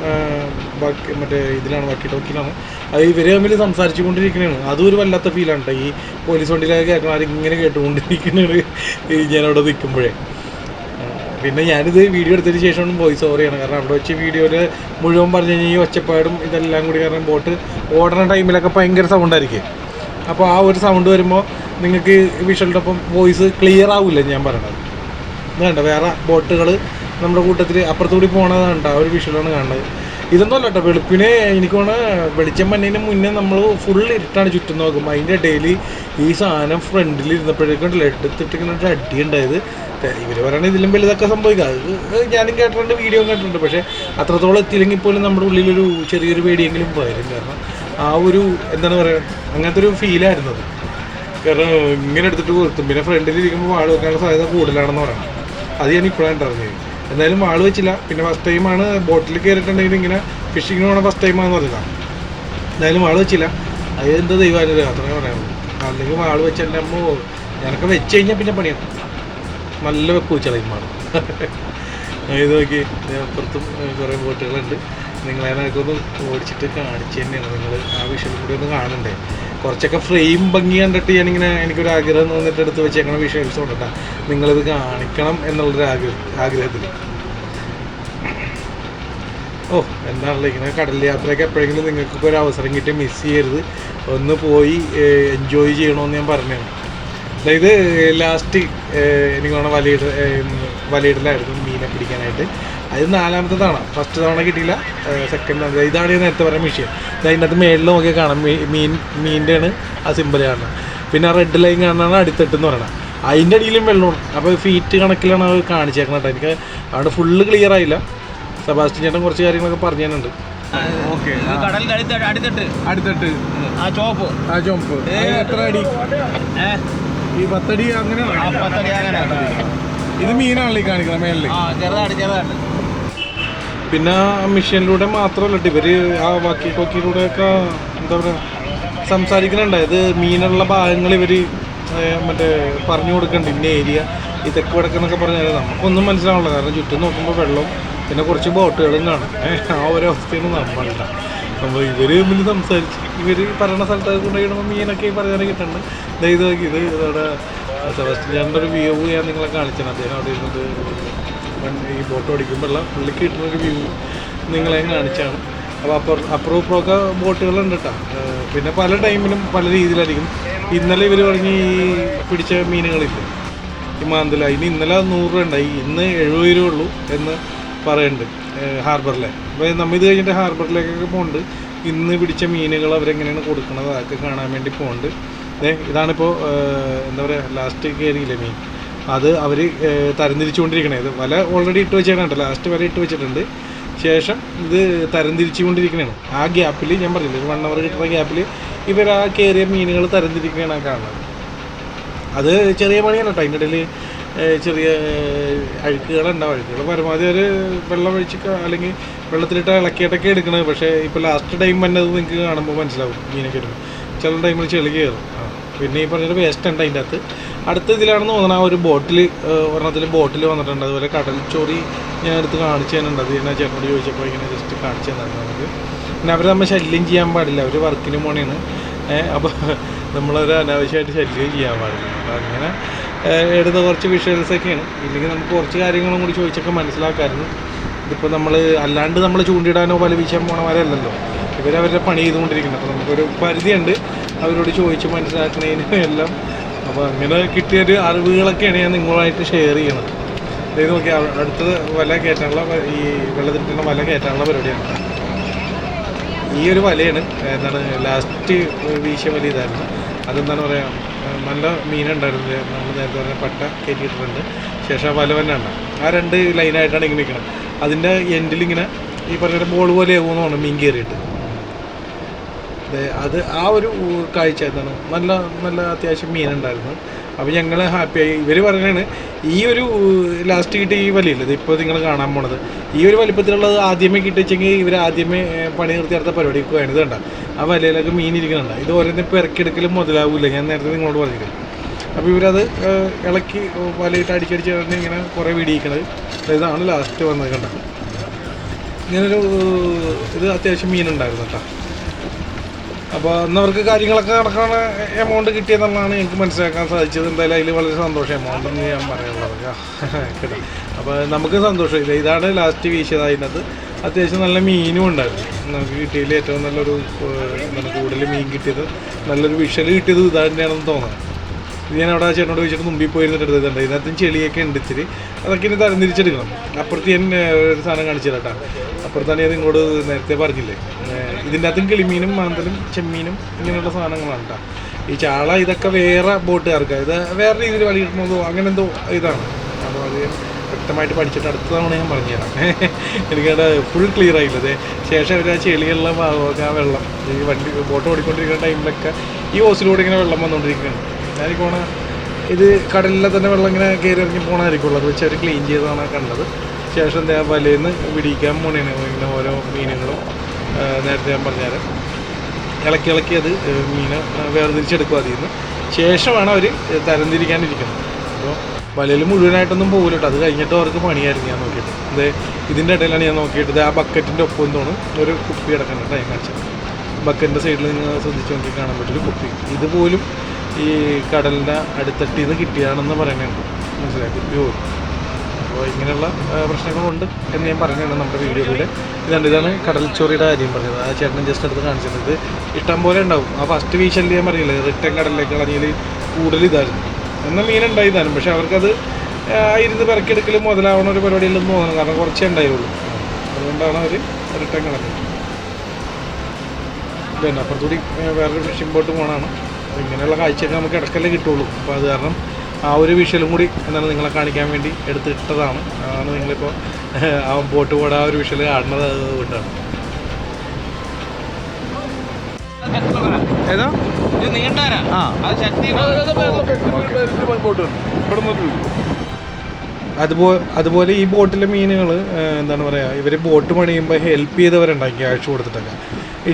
Speaker 1: ബാക്കി മറ്റേ ഇതിലാണ് ബാക്കി ടോക്കിലാണ്. അത് ഇവർ തമ്മിൽ സംസാരിച്ചു കൊണ്ടിരിക്കുന്നതാണ് അതും ഒരു വല്ലാത്ത ഫീലാണ് കേട്ടോ ഈ പോലീസ് വണ്ടിയിലൊക്കെ കേൾക്കണം ആരിങ്ങനെ കേട്ടുകൊണ്ടിരിക്കുന്നതാണ് ഞാനവിടെ നിൽക്കുമ്പോഴേ പിന്നെ ഞാനിത് വീഡിയോ എടുത്തതിന് ശേഷമാണ് വോയിസ് ഓവർ ചെയ്യണം. കാരണം അവിടെ വെച്ച് വീഡിയോയിൽ മുഴുവൻ പറഞ്ഞു കഴിഞ്ഞാൽ ഈ ഒച്ചപ്പാടും ഇതെല്ലാം കൂടി കാരണം ബോട്ട് ഓടുന്ന ടൈമിലൊക്കെ ഭയങ്കര സൗണ്ടായിരിക്കും അപ്പോൾ ആ ഒരു സൗണ്ട് വരുമ്പോൾ നിങ്ങൾക്ക് വിഷ്വലിന്റെ ഒപ്പം വോയിസ് ക്ലിയർ ആവില്ല ഞാൻ പറയണത്. കണ്ട വേറെ ബോട്ടുകൾ നമ്മുടെ കൂട്ടത്തിൽ അപ്പുറത്തുകൂടി പോണതുണ്ട് ആ ഒരു വിഷ്വലാണ് കാണുന്നത്. ഇതൊന്നും കേട്ടോ വെളുപ്പിന് എനിക്ക് വെളിച്ചം വന്നതിന് മുന്നേ നമ്മൾ ഫുൾ ഇരുട്ടാണ് ചുറ്റും നോക്കുമ്പോൾ അതിന്റെ ഇടയിൽ ഈ സാധനം ഫ്രണ്ടിൽ ഇരുന്നപ്പോഴേക്കും എടുത്തിട്ട് ഇങ്ങനെ ഒരു അടി ഉണ്ടായത്. ഇവർ പറയുന്നത് ഇതിലും വലുതൊക്കെ സംഭവിക്കുക അത് ഞാനും കേട്ടിട്ടുണ്ട് വീഡിയോ കേട്ടിട്ടുണ്ട്. പക്ഷേ അത്രത്തോളം എത്തിയില്ലെങ്കിൽ പോലും നമ്മുടെ ഉള്ളിലൊരു ചെറിയൊരു പേടിയെങ്കിലും വരും. കാരണം ആ ഒരു എന്താണ് പറയുക അങ്ങനത്തെ ഒരു ഫീലായിരുന്നു അത്. കാരണം ഇങ്ങനെ എടുത്തിട്ട് കൊടുത്തും പിന്നെ ഫ്രണ്ടിൽ ഇരിക്കുമ്പോൾ വാഴ വെക്കാനുള്ള സാധ്യത കൂടുതലാണെന്ന് പറയണം. അത് ഞാൻ ഇപ്പോഴാണ് അറിഞ്ഞത്. എന്തായാലും വാൾ വെച്ചില്ല. പിന്നെ ഫസ്റ്റ് ടൈമാണ് ബോട്ടിൽ കയറിയിട്ടുണ്ടെങ്കിൽ ഇങ്ങനെ ഫിഷിങ്ങിന് പോകണ ഫസ്റ്റ് ടൈമാണെന്ന് പറഞ്ഞതാണ് എന്തായാലും വാൾ വെച്ചില്ല. അത് എന്ത് ദൈവാനുഗ്രഹം അത്രേ പറയാനുള്ളൂ. അല്ലെങ്കിൽ വാൾ വെച്ചെന്റെ അമ്മ ഞാനൊക്കെ വെച്ച് കഴിഞ്ഞാൽ പിന്നെ പണിയാണ് നല്ല വെച്ചാൽ മാറും ഇത് നോക്കി അപ്പുറത്തും കുറേ ബോട്ടുകളുണ്ട് ഒന്ന് ഓടിച്ചിട്ട് കാണിച്ചു തന്നെയാണ്. നിങ്ങൾ ആ വിഷയം കൂടി ഒന്ന് കാണണ്ടേ? കുറച്ചൊക്കെ ഫ്രെയിം ഭംഗി കണ്ടിട്ട് ഞാനിങ്ങനെ എനിക്കൊരു ആഗ്രഹം തോന്നിട്ട് എടുത്ത് വെച്ചേക്കണ വിഷ്വൽസ് കൊണ്ടിട്ടാ നിങ്ങളിത് കാണിക്കണം എന്നുള്ളൊരു ആഗ്രഹം ആഗ്രഹത്തിൽ ഓ എന്താണല്ലോ ഇങ്ങനെ കടൽ യാത്രയൊക്കെ എപ്പോഴെങ്കിലും നിങ്ങൾക്കൊക്കെ ഒരു അവസരം കിട്ടി മിസ് ചെയ്യരുത്. ഒന്ന് പോയി എൻജോയ് ചെയ്യണമെന്ന് ഞാൻ പറഞ്ഞു അതായത് ലാസ്റ്റ് എനിക്ക് വേണം വലയിട വലയിടലായിരുന്നു മീനെ പിടിക്കാനായിട്ട്. അത് നാലാമത്തെ തവണ ഫസ്റ്റ് തവണ കിട്ടിയില്ല സെക്കൻഡ് തവണ. ഇതാണ് ഞാൻ നേരത്തെ പറഞ്ഞ മെഷീൻ ഇത് അതിനകത്ത് മേളിൽ നോക്കിയാൽ കാണാം. മീൻ മീൻ മീനിന്റെ ആണ് ആ സിമ്പിൾ കാണുന്നത്. പിന്നെ ആ റെഡ് ലൈൻ കാണാനാണ് അടിത്തട്ട് എന്ന് പറയുന്നത് അതിന്റെ അടിയിലും വെള്ളമാണ് അപ്പോൾ ഫീറ്റ് കണക്കിലാണ് അത് കാണിച്ചേക്കുന്നത് കേട്ടോ. എനിക്ക് അവിടെ ഫുള്ള് ക്ലിയർ ആയില്ല. സെബാസ്റ്റ്യൻ ചേട്ടൻ കുറച്ച് കാര്യങ്ങളൊക്കെ പറഞ്ഞു
Speaker 3: തന്നുണ്ട് കടലിന്റെ അടുത്ത് അടുത്തിട്ട്.
Speaker 1: അടുത്തിട്ട്.
Speaker 3: ആ ചോപ്പ്
Speaker 1: ആ എത്ര അടി? ഈ പത്തടി
Speaker 3: പത്തടി അങ്ങനെ
Speaker 1: ഇത് മീനാണല്ലോ ഈ കാണിക്കുന്നത് മേളിൽ
Speaker 3: ആ ചെറുതായിട്ട് ചെറുതായിട്ട്
Speaker 1: പിന്നെ മിഷീനിലൂടെ മാത്രമല്ല ഇവർ ആ വാക്കി ടോക്കിയിലൂടെയൊക്കെ എന്താ പറയുക സംസാരിക്കുന്നുണ്ട്. അതായത് മീനുള്ള ഭാഗങ്ങൾ ഇവർ മറ്റേ പറഞ്ഞു കൊടുക്കണ്ട് ഇന്ന ഏരിയ ഈ തെക്ക് വടക്കെന്നൊക്കെ പറഞ്ഞാൽ നമുക്കൊന്നും മനസ്സിലാവില്ല കാരണം ചുറ്റും നോക്കുമ്പോൾ വെള്ളം പിന്നെ കുറച്ച് ബോട്ടുകളും കാണും. ആ ഒരു അവസ്ഥയാണ് നമ്മളുടെ. അപ്പോൾ ഇവർ തമ്മിൽ സംസാരിച്ച് ഇവർ പറയുന്ന സ്ഥലത്ത് കൊണ്ടുപോയി മീനൊക്കെ ഈ പറയുന്നത് കിട്ടുന്നുണ്ട് ഇത് ഇത് ഇവിടെ സെബാസ്റ്റ്യന്റെ ഒരു വ്യൂ ഞാൻ നിങ്ങളെ കാണിച്ചാണ് അദ്ദേഹം അവിടെ ഇരുന്നത്. ഈ ബോട്ട് ഓടിക്കുമ്പോഴുള്ള പുള്ളിക്ക് കിട്ടുന്നൊരു വ്യൂ നിങ്ങളെ കാണിച്ചാണ്. അപ്പോൾ അപ്പുറം ഇപ്പുറമൊക്കെ ബോട്ടുകളുണ്ട് കേട്ടോ പിന്നെ പല ടൈമിലും പല രീതിയിലായിരിക്കും. ഇന്നലെ ഇവർ പറഞ്ഞ് ഈ പിടിച്ച മീനുകളില്ലേ ഈ മാന്തല ഇനി ഇന്നലെ നൂറ് രൂപ ഉണ്ടായി. ഇന്ന് എഴുപത് രൂപ ഉള്ളൂ എന്ന് പറയുന്നുണ്ട് ഹാർബറിലെ. അപ്പോൾ നമ്മൾ ഇത് കഴിഞ്ഞിട്ട് ഹാർബറിലേക്കൊക്കെ പോകുന്നുണ്ട് ഇന്ന് പിടിച്ച മീനുകൾ അവരെങ്ങനെയാണ് കൊടുക്കുന്നത് അതൊക്കെ കാണാൻ വേണ്ടി പോകുന്നുണ്ട് ഇതാണിപ്പോൾ എന്താ പറയുക ലാസ്റ്റ് കയറിയില്ലേ മീൻ. അത് അവർ ഇത് വല ഓൾറെഡി ഇട്ട് വെച്ചിട്ടുണ്ട് ലാസ്റ്റ് വല ഇട്ട് വെച്ചിട്ടുണ്ട്. ശേഷം ഇത് തരംതിരിച്ചുകൊണ്ടിരിക്കണതാണ് ആ ഗ്യാപ്പിൽ ഞാൻ പറഞ്ഞില്ല ഒരു വൺ അവർ കിട്ടുന്ന ഗ്യാപ്പിൽ ഇവർ ആ കയറിയ മീനുകൾ തരംതിരിക്കണ കാണുന്നത്. അത് ചെറിയ പണിയാണ് കേട്ടോ അതിന്റെ ഇടയിൽ ചെറിയ അഴുക്കുകളുണ്ടാവും. അഴുക്കുകൾ പരമാവധി ഒരു വെള്ളം ഒഴിച്ച് അല്ലെങ്കിൽ വെള്ളത്തിലിട്ട് ഇളക്കിയിട്ടൊക്കെ എടുക്കണത് പക്ഷേ ഇപ്പോൾ ലാസ്റ്റ് ടൈം വന്നത് നിങ്ങൾക്ക് കാണുമ്പോൾ മനസ്സിലാവും മീനൊക്കെ വരുമ്പോൾ ചില ടൈമിൽ ചെളി കയറും. പിന്നെ ഈ പറഞ്ഞൊരു വേസ്റ്റ് ഉണ്ട് അതിന്റെ അകത്ത്. അടുത്ത ഇതിലാണെന്ന് തോന്നുന്നത് ആ ഒരു ബോട്ടിൽ ഒരെണ്ണത്തിൽ ബോട്ടിൽ വന്നിട്ടുണ്ട്. അതുപോലെ കടൽ ചോറി ഞാൻ എടുത്ത് കാണിച്ചു തന്നുണ്ട് അത് ഞാൻ ചേട്ടനോട് ചോദിച്ചപ്പോൾ ഇങ്ങനെ ജസ്റ്റ് കാണിച്ചു തന്നായിരുന്നു നമുക്ക്. പിന്നെ അവർ നമ്മൾ ശല്യം ചെയ്യാൻ പാടില്ല. അവർ വർക്കിന് പോണേണ് അപ്പോൾ നമ്മളൊരു അനാവശ്യമായിട്ട് ശല്യം ചെയ്യാൻ പാടില്ല. അപ്പോൾ അങ്ങനെ എടുത്ത കുറച്ച് വിഷ്വൽസ് ഒക്കെയാണ്. ഇല്ലെങ്കിൽ നമുക്ക് കുറച്ച് കാര്യങ്ങളും കൂടി ചോദിച്ചൊക്കെ മനസ്സിലാക്കാമായിരുന്നു ഇതിപ്പോൾ നമ്മൾ അല്ലാണ്ട് നമ്മൾ ചൂണ്ടിടാനോ പല വീശാൻ പോണവരല്ലല്ലോ ഇവരവരുടെ പണി ചെയ്തുകൊണ്ടിരിക്കുന്നത് അപ്പോൾ നമുക്കൊരു പരിധിയുണ്ട്. അവരോട് ചോദിച്ച് മനസ്സിലാക്കുന്നതിനും എല്ലാം. അപ്പോൾ അങ്ങനെ കിട്ടിയൊരു അറിവുകളൊക്കെയാണ് ഞാൻ നിങ്ങളുമായിട്ട് ഷെയർ ചെയ്യണത്. ഇത് നോക്കി അടുത്തത് വല കയറ്റാനുള്ള ഈ വെള്ളത്തിട്ടുള്ള വല കയറ്റാനുള്ള പരിപാടിയാണ്. ഈ ഒരു വലയാണ് എന്താണ് ലാസ്റ്റ് വീശിയ വല ഇതായിരുന്നു. അതെന്താണ് പറയുക നല്ല മീനുണ്ടായിരുന്നു. നമ്മൾ നേരത്തെ പറഞ്ഞ പട്ട കയറ്റിയിട്ടുണ്ട് ശേഷം ആ വല തന്നെ ആ രണ്ട് ലൈനായിട്ടാണ് ഇങ്ങനെ നിൽക്കുന്നത് അതിന്റെ എൻഡിലിങ്ങനെ ഈ പറഞ്ഞ ബോൾ പോലെ ആകുമെന്നാണ് മീൻ കയറിയിട്ട്. അത് ആ ഒരു കാഴ്ച എന്താണ്? നല്ല നല്ല അത്യാവശ്യം മീനുണ്ടായിരുന്നു അപ്പോൾ ഞങ്ങൾ ഹാപ്പിയായി ഇവർ പറയുകയാണ് ഈ ഒരു ലാസ്റ്റ് കിട്ടിയ ഈ വലിയില്ല ഇപ്പോൾ നിങ്ങൾ കാണാൻ പോണത്. ഈ ഒരു വലിപ്പത്തിലുള്ളത് ആദ്യമേ കിട്ടിച്ചെങ്കിൽ ഇവർ ആദ്യമേ പണി നിർത്തി അടുത്ത പരിപാടിക്ക് പോയത് കണ്ട? ആ വലയിലൊക്കെ മീൻ ഇരിക്കുന്നുണ്ട്. ഇത് ഓരോന്ന് ഇപ്പോൾ ഇറക്കിയെടുക്കലും മുതലാവില്ല? ഞാൻ നേരത്തെ നിങ്ങളോട് പറഞ്ഞില്ല. അപ്പോൾ ഇവരത് ഇളക്കി വലയിട്ട് കിടന്ന് ഇങ്ങനെ കുറേ വീടിയിക്കണത്. ഇതാണ് ലാസ്റ്റ് വന്നത് കണ്ടത് ഇങ്ങനൊരു ഇത് അത്യാവശ്യം മീനുണ്ടായിരുന്നു കേട്ടോ. അപ്പോൾ അന്ന് അവർക്ക് കാര്യങ്ങളൊക്കെ നടക്കാണ് എമൗണ്ട് കിട്ടിയെന്നുള്ളതാണ് എനിക്ക് മനസ്സിലാക്കാൻ സാധിച്ചത്. എന്തായാലും അതിൽ വളരെ സന്തോഷം എമൗണ്ട് എന്ന് ഞാൻ പറയുന്നത് അപ്പോൾ നമുക്ക് സന്തോഷമില്ല ഇതാണ് ലാസ്റ്റ് വീശിയത് അതിനകത്ത് അത്യാവശ്യം നല്ല മീനും ഉണ്ടായിരുന്നു. നമുക്ക് കിട്ടിയതിൽ ഏറ്റവും നല്ലൊരു എന്താണ് കൂടുതൽ മീൻ കിട്ടിയത്. നല്ലൊരു വിഷൽ കിട്ടിയത് ഇതാണ് തന്നെയാണെന്ന് തോന്നുന്നത് ഇത് ഞാൻ അവിടെ ചേട്ടനോട് ചോദിച്ചിട്ട് മുമ്പിൽ പോയിരുന്നിട്ട് എടുത്തിട്ടുണ്ട് ഇതിനകത്തും ചെളിയൊക്കെ ഉണ്ട് ഇച്ചിരി അതൊക്കെ ഇനി തരംതിരിച്ചെടുക്കണം. അപ്പുറത്ത് ഞാൻ ഒരു സാധനം കാണിച്ചു കേട്ടോ. അപ്പുറത്താണ് ഞാൻ നിങ്ങളോട് നേരത്തെ പറഞ്ഞില്ലേ. ഇതിന്റെ അകത്തും കിളിമീനും മാന്തലും ചെമ്മീനും ഇങ്ങനെയുള്ള സാധനങ്ങളാണ് കേട്ടോ. ഈ ചാള ഇതൊക്കെ വേറെ ബോട്ടുകാർക്ക്. ഇത് വേറെ രീതിയിൽ വഴി കിട്ടണമെന്നോ അങ്ങനെ എന്തോ ഇതാണ്. അപ്പോൾ അത് വ്യക്തമായിട്ട് പഠിച്ചിട്ട് അടുത്ത തവണ ഞാൻ പറഞ്ഞുതരാം. എനിക്കത് ഫുൾ ക്ലിയർ ആയില്ല. അതെ ശേഷം അവർ ആ ചെളിയുള്ള ഭാഗമൊക്കെ ആ വെള്ളം ഈ വണ്ടി ബോട്ട് ഓടിക്കൊണ്ടിരിക്കുന്ന ടൈമിലൊക്കെ ഈ ഓസിലൂടെ ഇങ്ങനെ വെള്ളം വന്നുകൊണ്ടിരിക്കുകയാണ്. പോണ ഇത് കടലിലെ തന്നെ വെള്ളം ഇങ്ങനെ കയറി ഇറങ്ങി പോകണമായിരിക്കുള്ളൂ അത് വെച്ച് അവർ ക്ലീൻ ചെയ്തതാണ് കണ്ടത്. ശേഷം എന്താ വലയിൽ നിന്ന് പിടിക്കാൻ പോണേണ്. ഇങ്ങനെ ഓരോ മീനുകളും നേരത്തെ ഞാൻ പറഞ്ഞുതരാം ഇളക്കി ഇളക്കി അത് മീനെ ഏഹ്, വേർതിരിച്ചെടുക്കും അതിൽ നിന്ന്. ശേഷമാണ് അവർ തരംതിരിക്കാനിരിക്കുന്നത്. അപ്പോൾ വലയിൽ മുഴുവനായിട്ടൊന്നും പോകില്ല അത് കഴിഞ്ഞിട്ട് അവർക്ക് പണിയായിരുന്നു ഞാൻ നോക്കിയിട്ട്. ഇത് ഇതിന്റെ ഇടയിലാണ് ഞാൻ നോക്കിയിട്ട്. ആ ബക്കറ്റിന്റെ ഒപ്പം തോന്നും ഒരു കുപ്പി കിടക്കുന്നുണ്ട് ടൈം കാണിച്ചത്. ബക്കറ്റിന്റെ സൈഡിൽ നിങ്ങൾ ശ്രദ്ധിച്ചു നോക്കി കാണാൻ പറ്റില്ല കുപ്പി. ഇതുപോലും ഈ കടലിന്റെ അടുത്തട്ടിൽ നിന്ന് കിട്ടിയതാണെന്ന് പറയുന്നുണ്ട്. മനസ്സിലായി? കുപ്പി അപ്പോൾ ഇങ്ങനെയുള്ള പ്രശ്നങ്ങളുണ്ട് എന്ന് ഞാൻ പറഞ്ഞാണ് നമ്മുടെ വീഡിയോയിലൂടെ. ഇതാണ് ഇതാണ് കടൽച്ചോറിയുടെ കാര്യം പറഞ്ഞത്. ആ ചേട്ടൻ ജസ്റ്റ് എടുത്ത് കാണിച്ചിരുന്നത് ഇഷ്ടം പോലെ ഉണ്ടാവും. ആ ഫസ്റ്റ് വീശൽ ഞാൻ പറയില്ലേ റിട്ടേൺ കടലിലേക്ക് കളഞ്ഞാൽ കൂടുതൽ ഇതായിരുന്നു. എന്നാൽ മീനുണ്ടായി താനും പക്ഷെ അവർക്കത് ഇരുന്ന് പെറക്കിയെടുക്കൽ മുതലാവണ ഒരു പരിപാടിയില്ലെന്ന് തോന്നണം കാരണം കുറച്ചേ ഉണ്ടായുള്ളൂ. അതുകൊണ്ടാണ് അവർ റിട്ടേൺ കളഞ്ഞത് പിന്നെ അപ്പുറത്തുകൂടി ഏ, വേറൊരു ഫിഷിംഗ് ബോട്ട് പോകണമാണ് അപ്പോൾ ഇങ്ങനെയുള്ള കാഴ്ചയൊക്കെ നമുക്ക് ഇടയ്ക്കല്ലേ കിട്ടുള്ളൂ. അപ്പോൾ അത് കാരണം ആ ഒരു വിഷ്വലും കൂടി എന്താണ് നിങ്ങളെ കാണിക്കാൻ വേണ്ടി എടുത്തിട്ടതാണ്. അതാണ് നിങ്ങളിപ്പോൾ ആ ബോട്ട് പോടെ ആ ഒരു വിഷ്വൽ കാണുന്നത് അതുകൊണ്ടാണ്. ഏതാ?
Speaker 3: ഇത് നീണ്ടാരാ
Speaker 1: ആ.
Speaker 3: അത് ശക്തി
Speaker 1: അതുപോലെ അതുപോലെ ഈ ബോട്ടിലെ മീനുകൾ എന്താണ് പറയുക ഇവർ ബോട്ട് പണിയുമ്പോൾ ഹെൽപ്പ് ചെയ്തവരുണ്ടാക്കി ക്യാഷ് കൊടുത്തിട്ടൊക്കെ.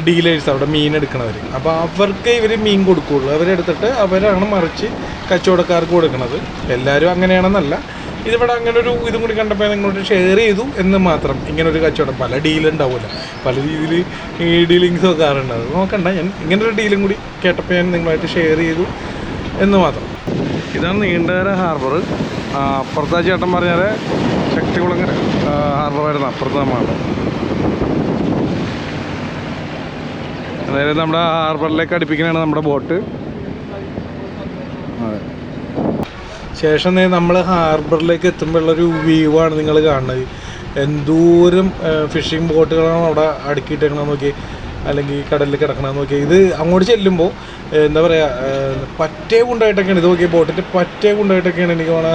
Speaker 1: ഡീലേഴ്സ് അവിടെ മീൻ എടുക്കണവർ അപ്പോൾ അവർക്ക് ഇവർ മീൻ കൊടുക്കുകയുള്ളൂ അവരെടുത്തിട്ട് അവരാണ് മറിച്ച് കച്ചവടക്കാർക്ക് കൊടുക്കുന്നത് എല്ലാവരും അങ്ങനെയാണെന്നല്ല. ഇതിവിടെ അങ്ങനെ ഒരു ഇതും കൂടി കണ്ടപ്പോൾ നിങ്ങളോട് ഷെയർ ചെയ്തു എന്ന് മാത്രം. ഇങ്ങനെ ഒരു കച്ചവടം പല ഡീലുണ്ടാവില്ല പല രീതിയിൽ ഈ ഡീലിങ്സ് ഒക്കെ അത് നോക്കണ്ട. ഞാൻ ഇങ്ങനെ ഒരു ഡീലും കൂടി കേട്ടപ്പോൾ ഞാൻ നിങ്ങളായിട്ട് ഷെയർ ചെയ്തു എന്ന് മാത്രം. ഇതാണ് നീണ്ടകര ഹാർബർ അപ്പുറത്തെ ചേട്ടൻ പറഞ്ഞാൽ ശക്തികുളങ്ങര. ഹാർബറായിരുന്നു അപ്പുറത്ത് നമ്മളാണ്. അതായത് നമ്മുടെ ഹാർബറിലേക്ക് അടുപ്പിക്കുന്നതാണ് നമ്മുടെ ബോട്ട്. അതെ. ശേഷം നമ്മൾ ഹാർബറിലേക്ക് എത്തുമ്പോഴുള്ളൊരു വ്യൂ ആണ് നിങ്ങൾ കാണുന്നത്. എന്തോരം ഫിഷിംഗ് ബോട്ടുകളാണ് അവിടെ അടുക്കിയിട്ടേക്കണമെന്ന് നോക്കി അല്ലെങ്കിൽ കടലിൽ കിടക്കണമെന്ന് നോക്കി ഇത് അങ്ങോട്ട് ചെല്ലുമ്പോൾ എന്താ പറയുക പറ്റേ കൊണ്ടായിട്ടൊക്കെയാണ് ഇത് നോക്കി ബോട്ടിന്റെ പറ്റേ കൊണ്ടായിട്ടൊക്കെയാണ് എനിക്ക് വേണം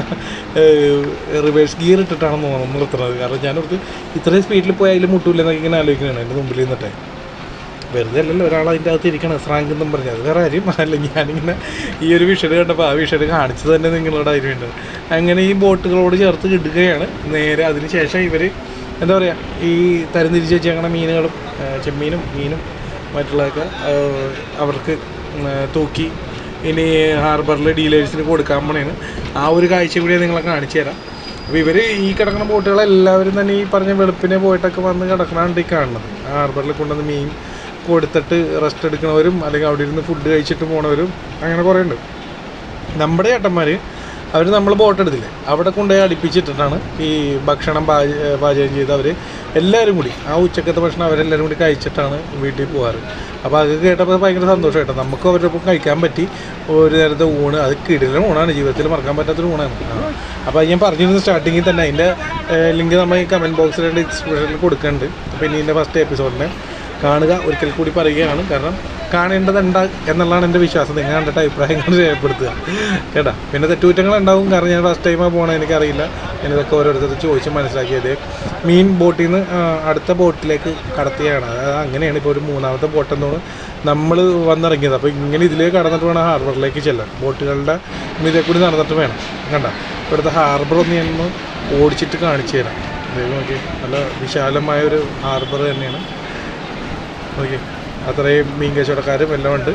Speaker 1: റിവേഴ്സ് ഗിയർ ഇട്ടിട്ടാണെന്ന് തോന്നുന്നു നിർത്തുന്നത് കാരണം ഞാനോർത്ത് ഇത്രയും സ്പീഡിൽ പോയാൽ അതിൽ മുട്ടൂലെന്നൊക്കെ ഇങ്ങനെ ആലോചിക്കുന്നതാണ് എന്റെ മുമ്പിൽ നിന്നിട്ടേ വെറുതെ അല്ലല്ലോ ഒരാൾ അതിന്റെ അകത്ത് ഇരിക്കണം. സ്രാങ്ക് എന്നും പറഞ്ഞത് വേറെ കാര്യം. അല്ലെങ്കിൽ ഞാനിങ്ങനെ ഈ ഒരു വിഷയം കണ്ടപ്പോൾ ആ വിഷയം കാണിച്ചത് തന്നെ നിങ്ങളോട് അതിന് വേണ്ടത്. അങ്ങനെ ഈ ബോട്ടുകളോട് ചേർത്ത് കിട്ടുകയാണ് നേരെ അതിന് ശേഷം ഇവർ എന്താ പറയുക ഈ തരംതിരിച്ച് വെച്ചേക്കണ മീനുകളും ചെമ്മീനും മീനും മറ്റുള്ളതൊക്കെ അവർക്ക് തൂക്കി ഇനി ഹാർബറിൽ ഡീലേഴ്സിന് കൊടുക്കാൻ പോണേന് ആ ഒരു കാഴ്ച കൂടി നിങ്ങളെ കാണിച്ചു തരാം. അപ്പോൾ ഇവർ ഈ കിടക്കുന്ന ബോട്ടുകളെല്ലാവരും തന്നെ ഈ പറഞ്ഞ വെളുപ്പിനെ പോയിട്ടൊക്കെ വന്ന് കിടക്കണാണ്ട് ഈ കാണുന്നത് ഹാർബറിൽ കൊണ്ടുവന്ന് മീൻ കൊടുത്തിട്ട് റെസ്റ്റ് എടുക്കുന്നവരും അല്ലെങ്കിൽ അവിടെ ഇരുന്ന് ഫുഡ് കഴിച്ചിട്ട് പോണവരും അങ്ങനെ കുറേ ഉണ്ട് നമ്മുടെ ഏട്ടന്മാർ അവർ നമ്മൾ ബോട്ട് എടുത്തില്ലേ? അവിടെ കൊണ്ടുപോയി അടുപ്പിച്ചിട്ടിട്ടാണ് ഈ ഭക്ഷണം പാച പാചകം ചെയ്ത് അവർ എല്ലാവരും കൂടി ആ ഉച്ചക്കത്തെ ഭക്ഷണം അവരെല്ലാവരും കൂടി കഴിച്ചിട്ടാണ് വീട്ടിൽ പോകാറ് അപ്പോൾ അത് കേട്ടപ്പോൾ ഭയങ്കര സന്തോഷം കേട്ടോ. നമുക്കും അവരുടെ ഒപ്പം കഴിക്കാൻ പറ്റി. ഒരു നേരത്തെ ഊണ് അത് കിടിലൻ ഊണാണ്. ജീവിതത്തിൽ മറക്കാൻ പറ്റാത്തൊരു ഊണാണ്. അപ്പോൾ ഞാൻ പറഞ്ഞിരുന്നു സ്റ്റാർട്ടിങ്ങിൽ തന്നെ. അതിന്റെ ലിങ്ക് നമ്മൾ ഈ കമന്റ് ബോക്സിൽ ഡിസ്ക്രിപ്ഷനിൽ കൊടുക്കുന്നുണ്ട്. അപ്പോൾ ഇനി ഫസ്റ്റ് എപ്പിസോഡിനെ കാണുക ഒരിക്കൽ കൂടി പറയുകയാണ്. കാരണം കാണേണ്ടതുണ്ട് എന്നുള്ളതാണ് എന്റെ വിശ്വാസം. നിങ്ങൾ കണ്ടിട്ട് അഭിപ്രായങ്ങൾ രേഖപ്പെടുത്തുക. കേട്ടാ? പിന്നെ തെറ്റുകുറ്റങ്ങൾ ഉണ്ടാവും കാരണം ഞാൻ ഫസ്റ്റ് ടൈമാണ് പോകണത് എനിക്കറിയില്ല. ഞാനിതൊക്കെ ഓരോരുത്തർ ചോദിച്ച് മനസ്സിലാക്കിയത് മീൻ ബോട്ടിൽ നിന്ന് അടുത്ത ബോട്ടിലേക്ക് കടത്തിയാണ്. അത് അങ്ങനെയാണ് ഇപ്പോൾ ഒരു മൂന്നാമത്തെ ബോട്ട് എന്നോട് നമ്മൾ വന്നിറങ്ങിയത്. അപ്പോൾ ഇങ്ങനെ ഇതിലേക്ക് കടന്നിട്ട് വേണം ഹാർബറിലേക്ക് ചെല്ലാൻ. ബോട്ടുകളുടെ ഇതേ കൂടി നടന്നിട്ട് വേണം. കണ്ട? ഇവിടുത്തെ ഹാർബർ ഒന്ന് ഞാൻ ഒന്ന് ഓടിച്ചിട്ട് കാണിച്ചു തരാം. ദൈവം നോക്കി നല്ല വിശാലമായ ഒരു ഹാർബർ തന്നെയാണ്. ഓക്കെ. അത്രയും മീൻ കച്ചവടക്കാരും എല്ലാം ഉണ്ട്.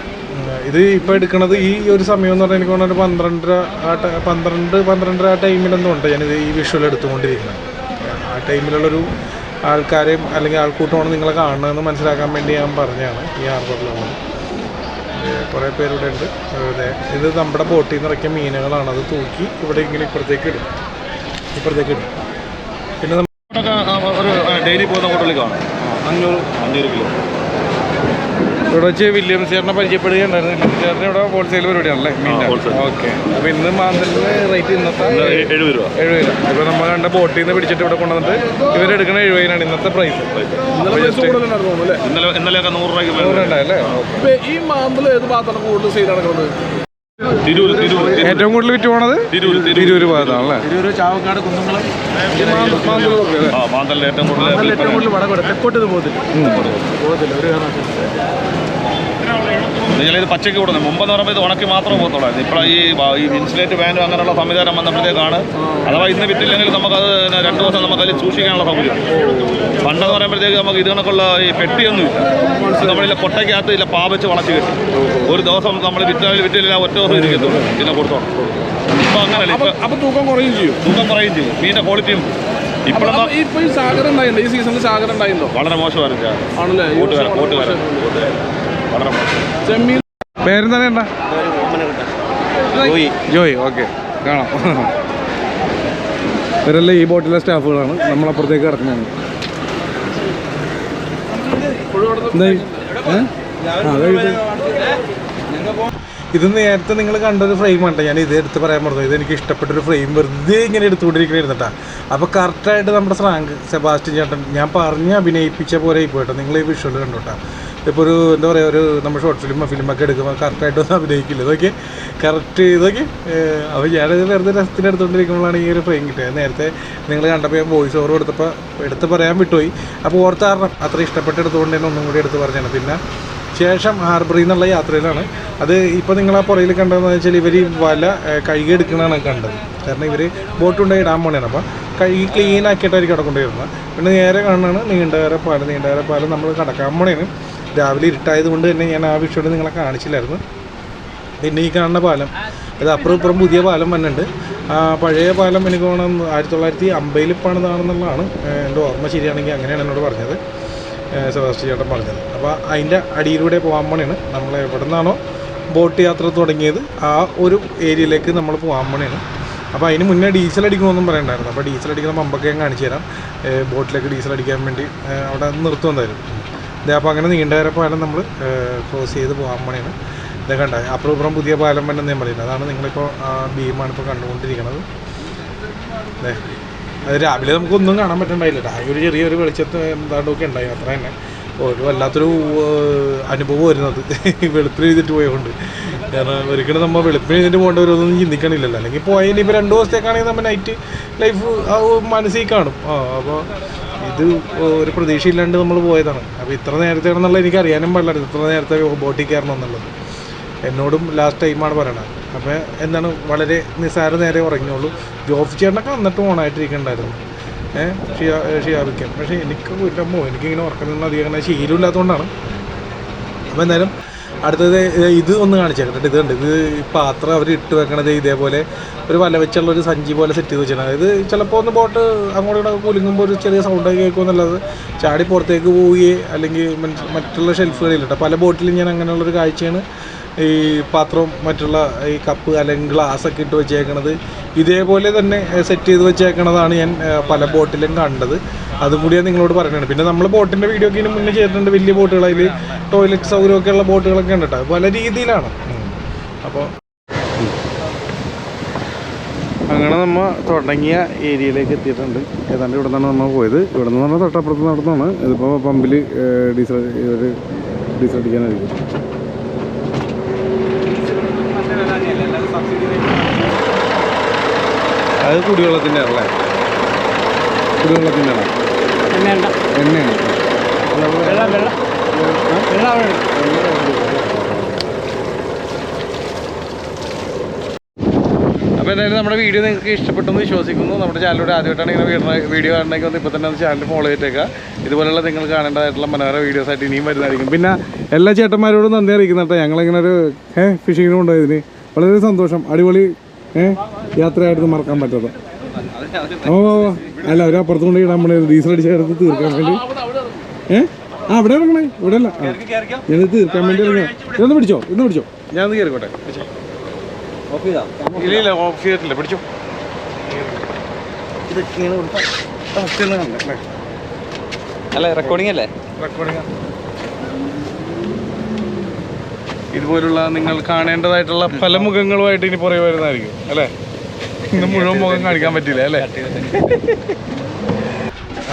Speaker 1: ഇത് ഇപ്പോൾ എടുക്കുന്നത് ഈ ഒരു സമയം എന്ന് പറഞ്ഞാൽ എനിക്ക് തോന്നുന്നു ഒരു പന്ത്രണ്ടര ആ പന്ത്രണ്ട് പന്ത്രണ്ടര ആ ടൈമിലൊന്നും ഉണ്ട്. ഞാനിത് ഈ വിഷ്വൽ എടുത്തുകൊണ്ടിരിക്കുന്നത്. ആ ടൈമിലുള്ളൊരു ആൾക്കാരെയും അല്ലെങ്കിൽ ആൾക്കൂട്ടമാണ് നിങ്ങളെ കാണുന്നതെന്ന് മനസ്സിലാക്കാൻ വേണ്ടി ഞാൻ പറഞ്ഞതാണ്. ഈ ആർബറിലുള്ളത് കുറേ പേരിവിടെ ഉണ്ട്. അതെ ഇത് നമ്മുടെ ബോട്ടിൽ നിന്ന് ഇറക്കിയ മീനുകളാണ്. അത് തൂക്കി ഇവിടെ ഇങ്ങനെ ഇപ്പുറത്തേക്ക് ഇടും. ഇപ്പുറത്തേക്ക് ഇടും. പിന്നെ നമ്മ-
Speaker 3: ഒരു ഡെയിലി പോകുന്ന ഹോട്ടലിലേക്കാണ് അഞ്ഞൂറ് അഞ്ഞൂറ് കിലോ.
Speaker 1: ഇവിടെ വെച്ച് വില്യംസ് ചേട്ടനെ പരിചയപ്പെടുകയുണ്ടായിരുന്നു. വില്യംസ് ചേട്ടൻ ഇവിടെ ഹോൾസെയിൽ പരിപാടിയാണല്ലേ. ഓക്കെ അപ്പൊ ഇന്ന് മാന്തലിന് റേറ്റ് ഇന്നത്തെ
Speaker 3: എഴുപത് രൂപ.
Speaker 1: എഴുപത് രൂപ. ഇപ്പൊ നമ്മൾ കണ്ട ബോട്ടിൽ നിന്ന് പിടിച്ചിട്ട് ഇവിടെ കൊണ്ടുവന്നിട്ട് ഇവരെടുക്കണ എഴുപതിനാണ് ഇന്നത്തെ പ്രൈസ്
Speaker 3: ഇന്നലെ ഇന്നലെയൊക്കെ നൂറ്
Speaker 2: ഇപ്പൊ ഈ മാന്തൽ ഏത് ഭാഗത്താണ് കൂടുതൽ സെയിൽ നടക്കുന്നത്?
Speaker 1: ഏറ്റവും കൂടുതൽ വിറ്റ് പോണത് തിരൂര് ഭാഗത്താണല്ലേ?
Speaker 3: തിരൂർ ചാവക്കാട് കുന്നുംകുളം. ഏറ്റവും കൂടുതൽ
Speaker 2: വടകോട് തെക്കോട്ട് പോകത്തില്ല. പോകത്തില്ല ഒരു കാരണവശാലും.
Speaker 3: നിങ്ങൾ ഇത് പച്ചയ്ക്ക് കൊടുക്കുന്നത് മുമ്പെന്ന് പറയുമ്പോൾ ഇത് ഉണക്കി മാത്രം പോകത്തുള്ളായിരുന്നു. ഇപ്പോൾ ഈ ഈ ഇൻസുലേറ്റ് വാനും അങ്ങനെയുള്ള സംവിധാനം വന്നപ്പോഴത്തേക്കാണ്. അഥവാ ഇന്ന് വിറ്റില്ലെങ്കിൽ നമുക്കത് രണ്ട് ദിവസം നമുക്കതിൽ സൂക്ഷിക്കാനുള്ള സൗകര്യം. പണ്ടെന്ന് പറയുമ്പോഴത്തേക്ക് നമുക്ക് ഇത് കണക്കുള്ള ഈ പെട്ടിയൊന്നുമില്ല നമ്മളില്ല കൊട്ടയ്ക്കകത്ത് ഇല്ല പാവച്ച് വളച്ച് കിട്ടും. ഒരു ദിവസം നമ്മൾ വിറ്റാലും വിറ്റില്ല ഒറ്റ ദിവസം ഇരിക്കത്തുള്ളൂ. ഇതിനെ കൊടുത്തോണം ഇപ്പം
Speaker 2: അങ്ങനെയല്ല
Speaker 3: ഇപ്പം
Speaker 2: അപ്പം തൂക്കം കുറയും ചെയ്യും.
Speaker 3: തൂക്കം കുറയും ചെയ്യും. മീനിന്റെ ക്വാളിറ്റിയും
Speaker 2: ഇപ്പോഴത്തെ
Speaker 3: ഇപ്പോഴെന്താ
Speaker 2: അപ്പൊ ഈ സീസണിൽ സാഗരം ഉണ്ടായില്ലോ
Speaker 3: വളരെ മോശമായിരുന്നു
Speaker 2: ആണല്ലേ?
Speaker 3: കൂട്ടുകാരൻ കൂട്ടുകാരൻ.
Speaker 2: വളരെ
Speaker 3: മോശം.
Speaker 2: ചെമ്മീൻ
Speaker 1: പേരെന്താണ് ചേട്ടാ? ജോയ്. ഓക്കെ. കാണാം. ഇവരെല്ലാം ഈ ബോട്ടിലെ സ്റ്റാഫുകളാണ്. നമ്മളപ്പുറത്തേക്ക് കിടക്കുന്നതാണ് ഇത്. ഇത് നേരത്തെ നിങ്ങൾ കണ്ടൊരു ഫ്രെയിം ആണ് ഞാൻ ഇത് എടുത്ത് പറയാൻ പറഞ്ഞു ഇത് എനിക്ക് ഇഷ്ടപ്പെട്ടൊരു ഫ്രെയിം വെറുതെ ഇങ്ങനെ എടുത്തുകൊണ്ടിരിക്കണിരുന്നിട്ടാ അപ്പോൾ കറക്റ്റായിട്ട് നമ്മുടെ സ്രാങ്ക് സെബാസ്റ്റ്യൻ ചേട്ടൻ ഞാൻ പറഞ്ഞ് അഭിനയിപ്പിച്ച പോലെ ഇപ്പോൾ കേട്ടോ നിങ്ങൾ ഈ വിഷ്വൽ കണ്ടോട്ടാ ഇപ്പോൾ ഒരു എന്താ പറയുക ഒരു നമ്മൾ ഷോർട്ട് ഫിലിം ഫിലിമൊക്കെ എടുക്കുമ്പോൾ കറക്റ്റായിട്ട് ഒന്നും അഭിനയിക്കില്ല? ഇതൊക്കെ കറക്റ്റ് ഇതൊക്കെ അപ്പോൾ ഞാനിത് വെറുതെ രസത്തിന് എടുത്തുകൊണ്ടിരിക്കുമ്പോഴാണ് ഈ ഒരു ഫ്രെയിം കിട്ടിയത്. നേരത്തെ നിങ്ങൾ കണ്ടപ്പോൾ ഞാൻ വോയിസ് ഓവർ കൊടുത്തപ്പോൾ എടുത്ത് പറയാൻ വിട്ടുപോയി. അപ്പോൾ ഓർത്ത് കാരണം അത്ര ഇഷ്ടപ്പെട്ട് എടുത്തുകൊണ്ട് തന്നെ ഒന്നും കൂടി എടുത്ത് പറഞ്ഞാണ് പിന്നെ ശേഷം ഹാർബറിൽ നിന്നുള്ള യാത്രയിലാണ്. അത് ഇപ്പോൾ നിങ്ങൾ ആ പുറയിൽ കണ്ടതെന്ന് വെച്ചാൽ ഇവർ വല കഴുകി എടുക്കണതാണ് കണ്ടത്. കാരണം ഇവർ ബോട്ട് കൊണ്ടുപോയി ഇടാൻ പോണേണ്. അപ്പോൾ കഴുകി ക്ലീൻ ആക്കിയിട്ടായിരിക്കും അവിടെ കൊണ്ടുവരുന്നത്. പിന്നെ നേരെ കാണുന്നതാണ് നീണ്ടകര പാലം. നീണ്ടകര പാലം നമ്മൾ കടക്കാൻ പോണേന് രാവിലെ ഇരുട്ടായത് കൊണ്ട് തന്നെ ഞാൻ ആ വിഷയം നിങ്ങളെ കാണിച്ചില്ലായിരുന്നു. പിന്നെ ഈ കാണുന്ന പാലം ഇത് അപ്പുറം ഇപ്പുറം പുതിയ പാലം വന്നിട്ടുണ്ട്. പഴയ പാലം എനിക്ക് തോന്നുന്നു ആയിരത്തി തൊള്ളായിരത്തി അമ്പതിൽ പണിതാണെന്നുള്ളതാണ് എന്റെ ഓർമ്മ ശരിയാണെങ്കിൽ അങ്ങനെയാണ് എന്നോട് പറഞ്ഞത് സെബാസ്റ്റി ചേട്ടൻ പറഞ്ഞത്. അപ്പോൾ അതിന്റെ അടിയിലൂടെ പോകാൻ പണിയാണ്. നമ്മൾ എവിടെ നിന്നാണോ ബോട്ട് യാത്ര തുടങ്ങിയത് ആ ഒരു ഏരിയയിലേക്ക് നമ്മൾ പോകാൻ പണിയാണ്. അപ്പോൾ അതിന് മുന്നേ ഡീസൽ അടിക്കണമെന്നും പറയണ്ടായിരുന്നു. അപ്പോൾ ഡീസൽ അടിക്കുന്ന പമ്പൊക്കെ ഞാൻ കാണിച്ചു തരാം. ബോട്ടിലേക്ക് ഡീസൽ അടിക്കാൻ വേണ്ടി അവിടെ നിർത്തും എന്തായാലും. ഇതേ അപ്പോൾ അങ്ങനെ നീണ്ടകര പാലം നമ്മൾ ക്രോസ് ചെയ്ത് പോകാൻ പണിയാണ്. ഇത് കണ്ട അപ്പുറം പുതിയ പാലം തന്നെ ഞാൻ പറയുന്നത്. അതാണ് നിങ്ങളിപ്പോൾ ആ ബീമാണ് ഇപ്പോൾ കണ്ടുകൊണ്ടിരിക്കുന്നത്. അതെ അത് രാവിലെ നമുക്കൊന്നും കാണാൻ പറ്റണ്ടായില്ല. രാവിലെ ഒരു ചെറിയൊരു വെളിച്ചത്ത് എന്താണ്ടൊക്കെ ഉണ്ടായി അത്ര തന്നെ. ഒരു വല്ലാത്തൊരു അനുഭവം വരുന്നത്. വെളുപ്പിന് എഴുതിട്ട് പോയതുകൊണ്ട്. കാരണം ഒരിക്കലും നമ്മൾ വെളുപ്പിന് എഴുതിട്ട് പോകേണ്ട ഒരു ഒന്നും ചിന്തിക്കണില്ലല്ലോ. അല്ലെങ്കിൽ പോയാൽ ഇപ്പോൾ രണ്ട് ദിവസത്തേക്കാണെങ്കിൽ നമ്മൾ നൈറ്റ് ലൈഫ് മനസ്സിൽ കാണും. ആ അപ്പോൾ ഇത് ഒരു പ്രതീക്ഷയില്ലാണ്ട് നമ്മൾ പോയതാണ്. അപ്പോൾ ഇത്ര നേരത്തെ ആണെന്നുള്ള എനിക്ക് അറിയാനും പാടില്ലായിരുന്നു ഇത്ര നേരത്തെ ബോട്ടിൽ കയറണം എന്നുള്ളത്. എന്നോടും ലാസ്റ്റ് ടൈമാണ് പറയണത്. അപ്പോൾ എന്താണ് വളരെ നിസ്സാര നേരെ ഉറങ്ങിയുള്ളൂ ജോഫ് ചേട്ടനൊക്കെ വന്നിട്ട് ഓണായിട്ടിരിക്കണ്ടായിരുന്നു. ഏഹ് ഷിയാ ഷിയാബിക്കാൻ പക്ഷേ എനിക്ക് വീട്ടമ്മോ എനിക്കിങ്ങനെ ഉറക്കണമെന്ന് അധികം ശീലമില്ലാത്തതുകൊണ്ടാണ് അപ്പോൾ എന്തായാലും അടുത്തത് ഇത് ഒന്ന് കാണിച്ചേക്കട്ടെ ഇത് കണ്ട് ഇത് പാത്രം അവർ ഇട്ട് വെക്കണത് ഇതേപോലെ ഒരു വല വെച്ചുള്ള ഒരു സഞ്ചി പോലെ സെറ്റ് ചെയ്ത് വെച്ചിട്ടുണ്ട് ഇത് ചിലപ്പോൾ ഒന്ന് ബോട്ട് അങ്ങോട്ട് ഇങ്ങോട്ട് കുലുങ്ങുമ്പോൾ ഒരു ചെറിയ സൗണ്ടൊക്കെ കേൾക്കുമെന്നുള്ളത് ചാടി പുറത്തേക്ക് പോവുകയെ അല്ലെങ്കിൽ മറ്റുള്ള മറ്റുള്ള ഷെൽഫുകളിലിട്ട് പല ബോട്ടിലും ഞാൻ അങ്ങനെയുള്ളൊരു കാഴ്ചയാണ് ഈ പാത്രവും മറ്റുള്ള ഈ കപ്പ് അല്ലെങ്കിൽ ഗ്ലാസ് ഒക്കെ ഇട്ട് വെച്ചേക്കണത്. ഇതേപോലെ തന്നെ സെറ്റ് ചെയ്ത് വെച്ചേക്കണതാണ് ഞാൻ പല ബോട്ടിലും കണ്ടത്. അതും കൂടി ഞാൻ നിങ്ങളോട് പറയുന്നത് പിന്നെ നമ്മൾ ബോട്ടിന്റെ വീഡിയോ ഒക്കെ ഇതിന് മുന്നേ ചെയ്തിട്ടുണ്ട്. വലിയ ബോട്ടുകൾ അതിൽ ടോയ്ലറ്റ് സൗകര്യമൊക്കെ ഉള്ള ബോട്ടുകളൊക്കെ ഉണ്ട് കേട്ടോ പല രീതിയിലാണ്. അപ്പോൾ അങ്ങനെ നമ്മൾ തുടങ്ങിയ ഏരിയയിലേക്ക് എത്തിയിട്ടുണ്ട്. ഏതാണ്ട് ഇവിടെ നിന്നാണ് നമ്മൾ പോയത്. ഇവിടെ നിന്ന് പറഞ്ഞാൽ തൊട്ടപ്പുറത്ത് നടന്നാണ് ഇതിപ്പോൾ പമ്പിൽ ഡീസൽ ഒരു ഡീസൽ അടിക്കാനായിരിക്കും. അത് കുടിവെള്ളത്തിന്റെ അല്ലേ? കുടിവെള്ളത്തിന്റെ
Speaker 2: എണ്ണ
Speaker 1: എണ്ണയാണ്. അപ്പോൾ എന്തായാലും നമ്മുടെ വീഡിയോ നിങ്ങൾക്ക് ഇഷ്ടപ്പെട്ടെന്ന് വിശ്വസിക്കുന്നു. നമ്മുടെ ചാനലിലൂടെ ആദ്യമായിട്ടാണ് ഇങ്ങനെ വീഡിയോ വീഡിയോ കാണണമെങ്കിൽ ഒന്ന് ഇപ്പോൾ തന്നെ ഒന്ന് ചാനൽ ഫോളോ ചെയ്തേക്കുക. ഇതുപോലുള്ള നിങ്ങൾ കാണേണ്ടതായിട്ടുള്ള മനോഹര വീഡിയോസ് ആയിട്ട് ഇനിയും വരുന്നതായിരിക്കും. പിന്നെ എല്ലാ ചേട്ടന്മാരോടും നന്ദി അറിയിക്കുന്നുണ്ടോ ഞങ്ങളിങ്ങനൊരു ഞങ്ങളിങ്ങനെ ഒരു ഏ ഫിഷിങ്ങിന് കൊണ്ടുപോയതിന്. വളരെ സന്തോഷം. അടിപൊളി ഏ യാത്രയായിട്ട് മറക്കാൻ പറ്റാത്ത. ഓ അല്ല ഒരു പുറത്തു കൊണ്ടു ഇടാൻ പണി ഡീസൽ അടിച്ചെടുത്ത് തീർക്കാൻ വേണ്ടി. ഏ? ആ അവിടെ ഇറങ്ങണേ ഇവിടെ അല്ല. ഞാൻ തീർക്കാൻ വേണ്ടി ഇറങ്ങാം ഇതൊന്ന് പിടിച്ചോ ഇന്ന് പിടിച്ചോ. ഞാൻ കയറിക്കോട്ടെ ഇല്ല ഇല്ല ഓഫ് ചെയ്തിട്ടില്ല. പിടിച്ചോ.
Speaker 2: അല്ല? റെക്കോർഡിംഗ് അല്ലേ?
Speaker 1: റെക്കോർഡിംഗ് ഇതുപോലുള്ള നിങ്ങൾ കാണേണ്ടതായിട്ടുള്ള പല മുഖങ്ങളുമായിട്ട് ഇനി പുറകെ വരുന്നതായിരിക്കും അല്ലേ? ഇന്ന് മുഴുവൻ മുഖം കാണിക്കാൻ പറ്റില്ല അല്ലേ?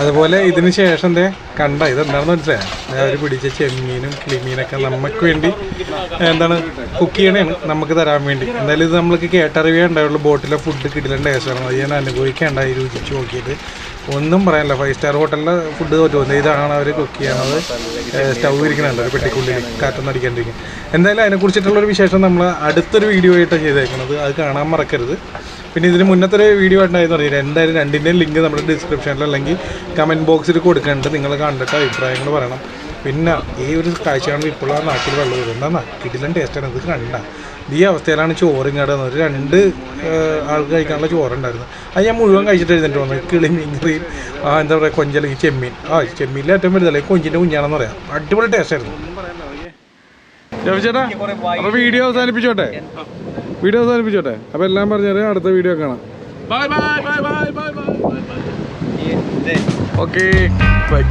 Speaker 1: അതുപോലെ ഇതിന് ശേഷം ദേ കണ്ട ഇതെന്താണെന്ന് മനസ്സിലായി? അവർ പിടിച്ച ചെമ്മീനും കിളിമീനൊക്കെ നമുക്ക് വേണ്ടി എന്താണ് കുക്ക് ചെയ്യണേ നമുക്ക് തരാൻ വേണ്ടി. എന്തായാലും ഇത് നമ്മൾക്ക് കേട്ടറിവേ ഉണ്ടായുള്ളൂ ബോട്ടിലെ ഫുഡ് കിട്ടില്ല ടേസ്റ്റാണ് അത് ഞാൻ അനുഭവിക്കേണ്ടായി രുചിച്ച് നോക്കിയിട്ട് ഒന്നും പറയാനില്ല. ഫൈവ് സ്റ്റാർ ഹോട്ടലിലെ ഫുഡ് തോറ്റു. പോകുന്നത് ഇതാണ് അവർ കുക്ക് ചെയ്യണത്. സ്റ്റൗ ഇരിക്കുന്നുണ്ട് ഒരു പെട്ടിക്കുള്ളിൽ കാറ്റൊന്നും അടിക്കാണ്ടിരിക്കും എന്തായാലും അതിനെക്കുറിച്ചിട്ടുള്ളൊരു വിശേഷം നമ്മൾ അടുത്തൊരു വീഡിയോ ആയിട്ടാണ് ചെയ്തേക്കുന്നത് അത് കാണാൻ മറക്കരുത്. പിന്നെ ഇതിന് മുന്നത്തെ ഒരു വീഡിയോ ഉണ്ടായിരുന്നു അറിയില്ല. എന്തായാലും രണ്ടിന്റെയും ലിങ്ക് നമ്മുടെ ഡിസ്ക്രിപ്ഷനിൽ അല്ലെങ്കിൽ കമന്റ് ബോക്സിൽ കൊടുക്കേണ്ടത് നിങ്ങൾ കണ്ടിട്ട് അഭിപ്രായങ്ങൾ പറയണം. പിന്നെ ഈ ഒരു കാഴ്ചയാണ് ഇപ്പോൾ ആ നാട്ടിൽ വെള്ളം വരുന്നത് എന്നാൽ കിടിലൻ ടേസ്റ്റാണ് ഇത് കണ്ട. ഈ അവസ്ഥയിലാണ് ചോറും കടന്ന് ഒരു രണ്ട് ആൾ ആൾക്ക് കഴിക്കാനുള്ള ചോറുണ്ടായിരുന്നു അത് ഞാൻ മുഴുവൻ കഴിച്ചിട്ട് എഴുതിട്ട് വന്നത് കിളിമീൻ കറിയും ആ എന്താ പറയുക കൊഞ്ചല്ലെങ്കിൽ ചെമ്മീൻ. ആ ചെമ്മീനിൽ ഏറ്റവും വലുതല്ലേ കൊഞ്ചിന്റെ കുഞ്ഞാണെന്ന് പറയാം. അടിപൊളി ടേസ്റ്റായിരുന്നു ചേട്ടാ അപ്പോൾ വീഡിയോ അവസാനിപ്പിച്ചോട്ടെ? വീഡിയോ അവസാനിപ്പിച്ചോട്ടെ? അപ്പോൾ എല്ലാം പറഞ്ഞാൽ അടുത്ത വീഡിയോ കാണാം.
Speaker 3: Bye bye bye bye bye bye
Speaker 1: okay bye